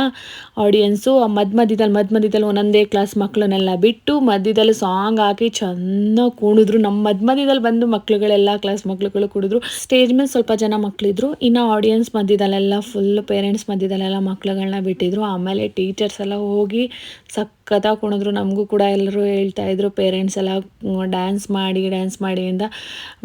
A: ಆಡಿಯನ್ಸು ಮಧ್ಯ ಮಧ್ಯದಲ್ಲಿ ಮಧ್ಯ ಮಧ್ಯದಲ್ಲಿ ಒಂದೊಂದೇ ಕ್ಲಾಸ್ ಮಕ್ಕಳನ್ನೆಲ್ಲ ಬಿಟ್ಟು ಮಧ್ಯದಲ್ಲಿ ಸಾಂಗ್ ಹಾಕಿ ಚೆನ್ನಾಗಿ ಕುಣಿದ್ರು ನಮ್ಮ ಮಧ್ಯ ಮಧ್ಯದಲ್ಲಿ ಬಂದು ಮಕ್ಳುಗಳೆಲ್ಲ ಕ್ಲಾಸ್ ಮಕ್ಳುಗಳು ಕುಡಿದ್ರು. ಸ್ಟೇಜ್ ಮೇಲೆ ಸ್ವಲ್ಪ ಜನ ಮಕ್ಕಳಿದ್ರು ಇನ್ನು ಆಡಿಯನ್ಸ್ ಮಧ್ಯದಲ್ಲೆಲ್ಲ ಫುಲ್ ಪೇರೆಂಟ್ಸ್ ಮಧ್ಯದಲ್ಲೆಲ್ಲ ಮಕ್ಳುಗಳನ್ನ ಬಿಟ್ಟಿದ್ರು. ಆಮೇಲೆ ಟೀಚರ್ಸ್ ಎಲ್ಲ ಹೋಗಿ ಸಖತ್ತಾಗಿ ಕುಣಿದ್ರು ನಮಗೂ ಕೂಡ ಎಲ್ಲರೂ ಹೇಳ್ತಾ ಇದ್ರು ಪೇರೆಂಟ್ಸ್ ಎಲ್ಲ ಡ್ಯಾನ್ಸ್ ಮಾಡಿ ಡ್ಯಾನ್ಸ್ ಮಾಡಿ ಅಂತ.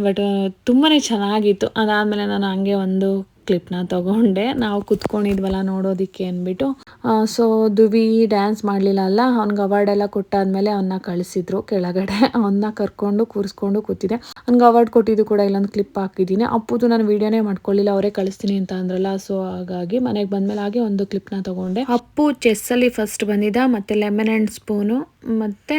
A: ಬಟ್ ತುಂಬಾ ಚೆನ್ನಾಗಿತ್ತು. ಅದಾದಮೇಲೆ ನಾನು ಹಂಗೆ ಒಂದು ಕ್ಲಿಪ್ನ ತಗೊಂಡೆ. ನಾವು ಕುತ್ಕೊಂಡಿದ್ವಲ್ಲ ನೋಡೋದಕ್ಕೆ ಅಂದ್ಬಿಟ್ಟು. ಸೊ ದುವಿ ಡ್ಯಾನ್ಸ್ ಮಾಡಲಿಲ್ಲ ಅಲ್ಲ, ಅವ್ನಿಗೆ ಅವಾರ್ಡ್ ಎಲ್ಲ ಕೊಟ್ಟಾದ್ಮೇಲೆ ಅವನ್ನ ಕಳಿಸಿದ್ರು ಕೆಳಗಡೆ. ಅವನ್ನ ಕರ್ಕೊಂಡು ಕೂರಿಸ್ಕೊಂಡು ಕೂತಿದ್ದೆ. ಅವ್ನಿಗೆ ಅವಾರ್ಡ್ ಕೊಟ್ಟಿದ್ದು ಕೂಡ ಇಲ್ಲೊಂದು ಕ್ಲಿಪ್ ಹಾಕಿದ್ದೀನಿ. ಅಪ್ಪುದು ನಾನು ವೀಡಿಯೋನೇ ಮಾಡ್ಕೊಳ್ಳಿಲ್ಲ, ಅವರೇ ಕಳಿಸ್ತೀನಿ ಅಂತ ಅಂದ್ರಲ್ಲ ಸೊ ಹಾಗಾಗಿ ಮನೆಗೆ ಬಂದಮೇಲೆ ಹಾಗೆ ಒಂದು ಕ್ಲಿಪ್ನ ತಗೊಂಡೆ. ಅಪ್ಪು ಚೆಸ್ಸಲ್ಲಿ ಫಸ್ಟ್ ಬಂದಿದ್ದ, ಮತ್ತು ಲೆಮನ್ ಆ್ಯಂಡ್ ಸ್ಪೂನು ಮತ್ತು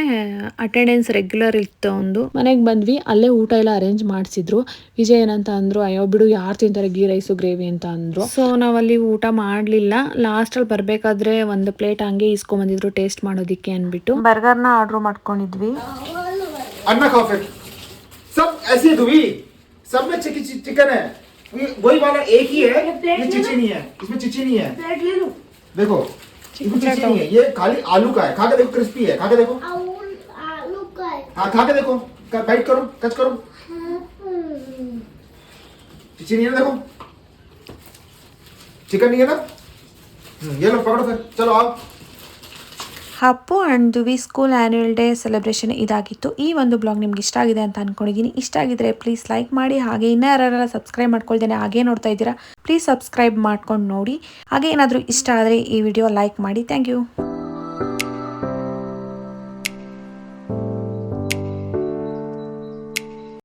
A: ಅಟೆಂಡೆನ್ಸ್ ರೆಗ್ಯುಲರ್ ಇತ್ತು ಒಂದು. ಮನೆಗೆ ಬಂದ್ವಿ, ಅಲ್ಲೇ ಊಟ ಎಲ್ಲ ಅರೇಂಜ್ ಮಾಡಿಸಿದ್ರು. ವಿಜಯ್ ಏನಂತ ಅಂದರು, ಅಯ್ಯೋ ಬಿಡು, ಯಾರು ತಿಂತಾರೆ ಗೀ, ರೈಸು ಗ್ರೇವಿ ಅಂತ ಅಂದರು. ಸೊ ನಾವಲ್ಲಿ ಊಟ ಮಾಡಲಿಲ್ಲ. ಲಾಸ್ಟಲ್ಲಿ ಬರಬೇಕಾದ್ರೆ ಒಂದು ಪ್ಲೇಟ್ ಹಂಗೆ ಇಸ್ಕೊಂಬಂದಿದ್ರು ಟೇಸ್ಟ್ ಮಾಡೋದಕ್ಕೆ ಅಂದ್ಬಿಟ್ಟು ಬರ್ಗರ್ನ ಆರ್ಡ್ರ್ ಮಾಡ್ಕೊಂಡಿದ್ವಿ
E: अन्ना खाओ फिर सब ऐसे ही धुई सब में चिकन चिकन है ये वही वाला एक ही है ये चिची नहीं है इसमें चिची नहीं है देखो इसमें चिची नहीं है ये खाली आलू का है खा के देखो क्रिस्पी है खा के देखो हाँ खा के देखो बाइट करो टच करो चिची नहीं है ना देखो चिकन नहीं है ना हम्म, ये लो पकड़ो फिर चलो आओ
A: ಹಪ್ಪು and Duvi school annual day celebration ಇದಾಗಿತ್ತು ಈ ಒಂದು ಬ್ಲಾಗ್ ನಿಮ್ಗೆ ಇಷ್ಟ ಆಗಿದೆ ಅಂತ ಅಂದ್ಕೊಂಡಿದ್ದೀನಿ ಇಷ್ಟ ಆಗಿದ್ರೆ ಪ್ಲೀಸ್ ಲೈಕ್ ಮಾಡಿ ಹಾಗೆ ಇನ್ನೂ ಯಾರೆಲ್ಲ ಸಬ್ಸ್ಕ್ರೈಬ್ ಮಾಡ್ಕೊಳ್ತೇನೆ ಹಾಗೆ ನೋಡ್ತಾ ಇದ್ದೀರಾ ಪ್ಲೀಸ್ ಸಬ್ಸ್ಕ್ರೈಬ್ ಮಾಡ್ಕೊಂಡು ನೋಡಿ ಹಾಗೆ ಏನಾದರೂ ಇಷ್ಟ ಆದರೆ ಈ ವಿಡಿಯೋ ಲೈಕ್ ಮಾಡಿ ಥ್ಯಾಂಕ್ ಯು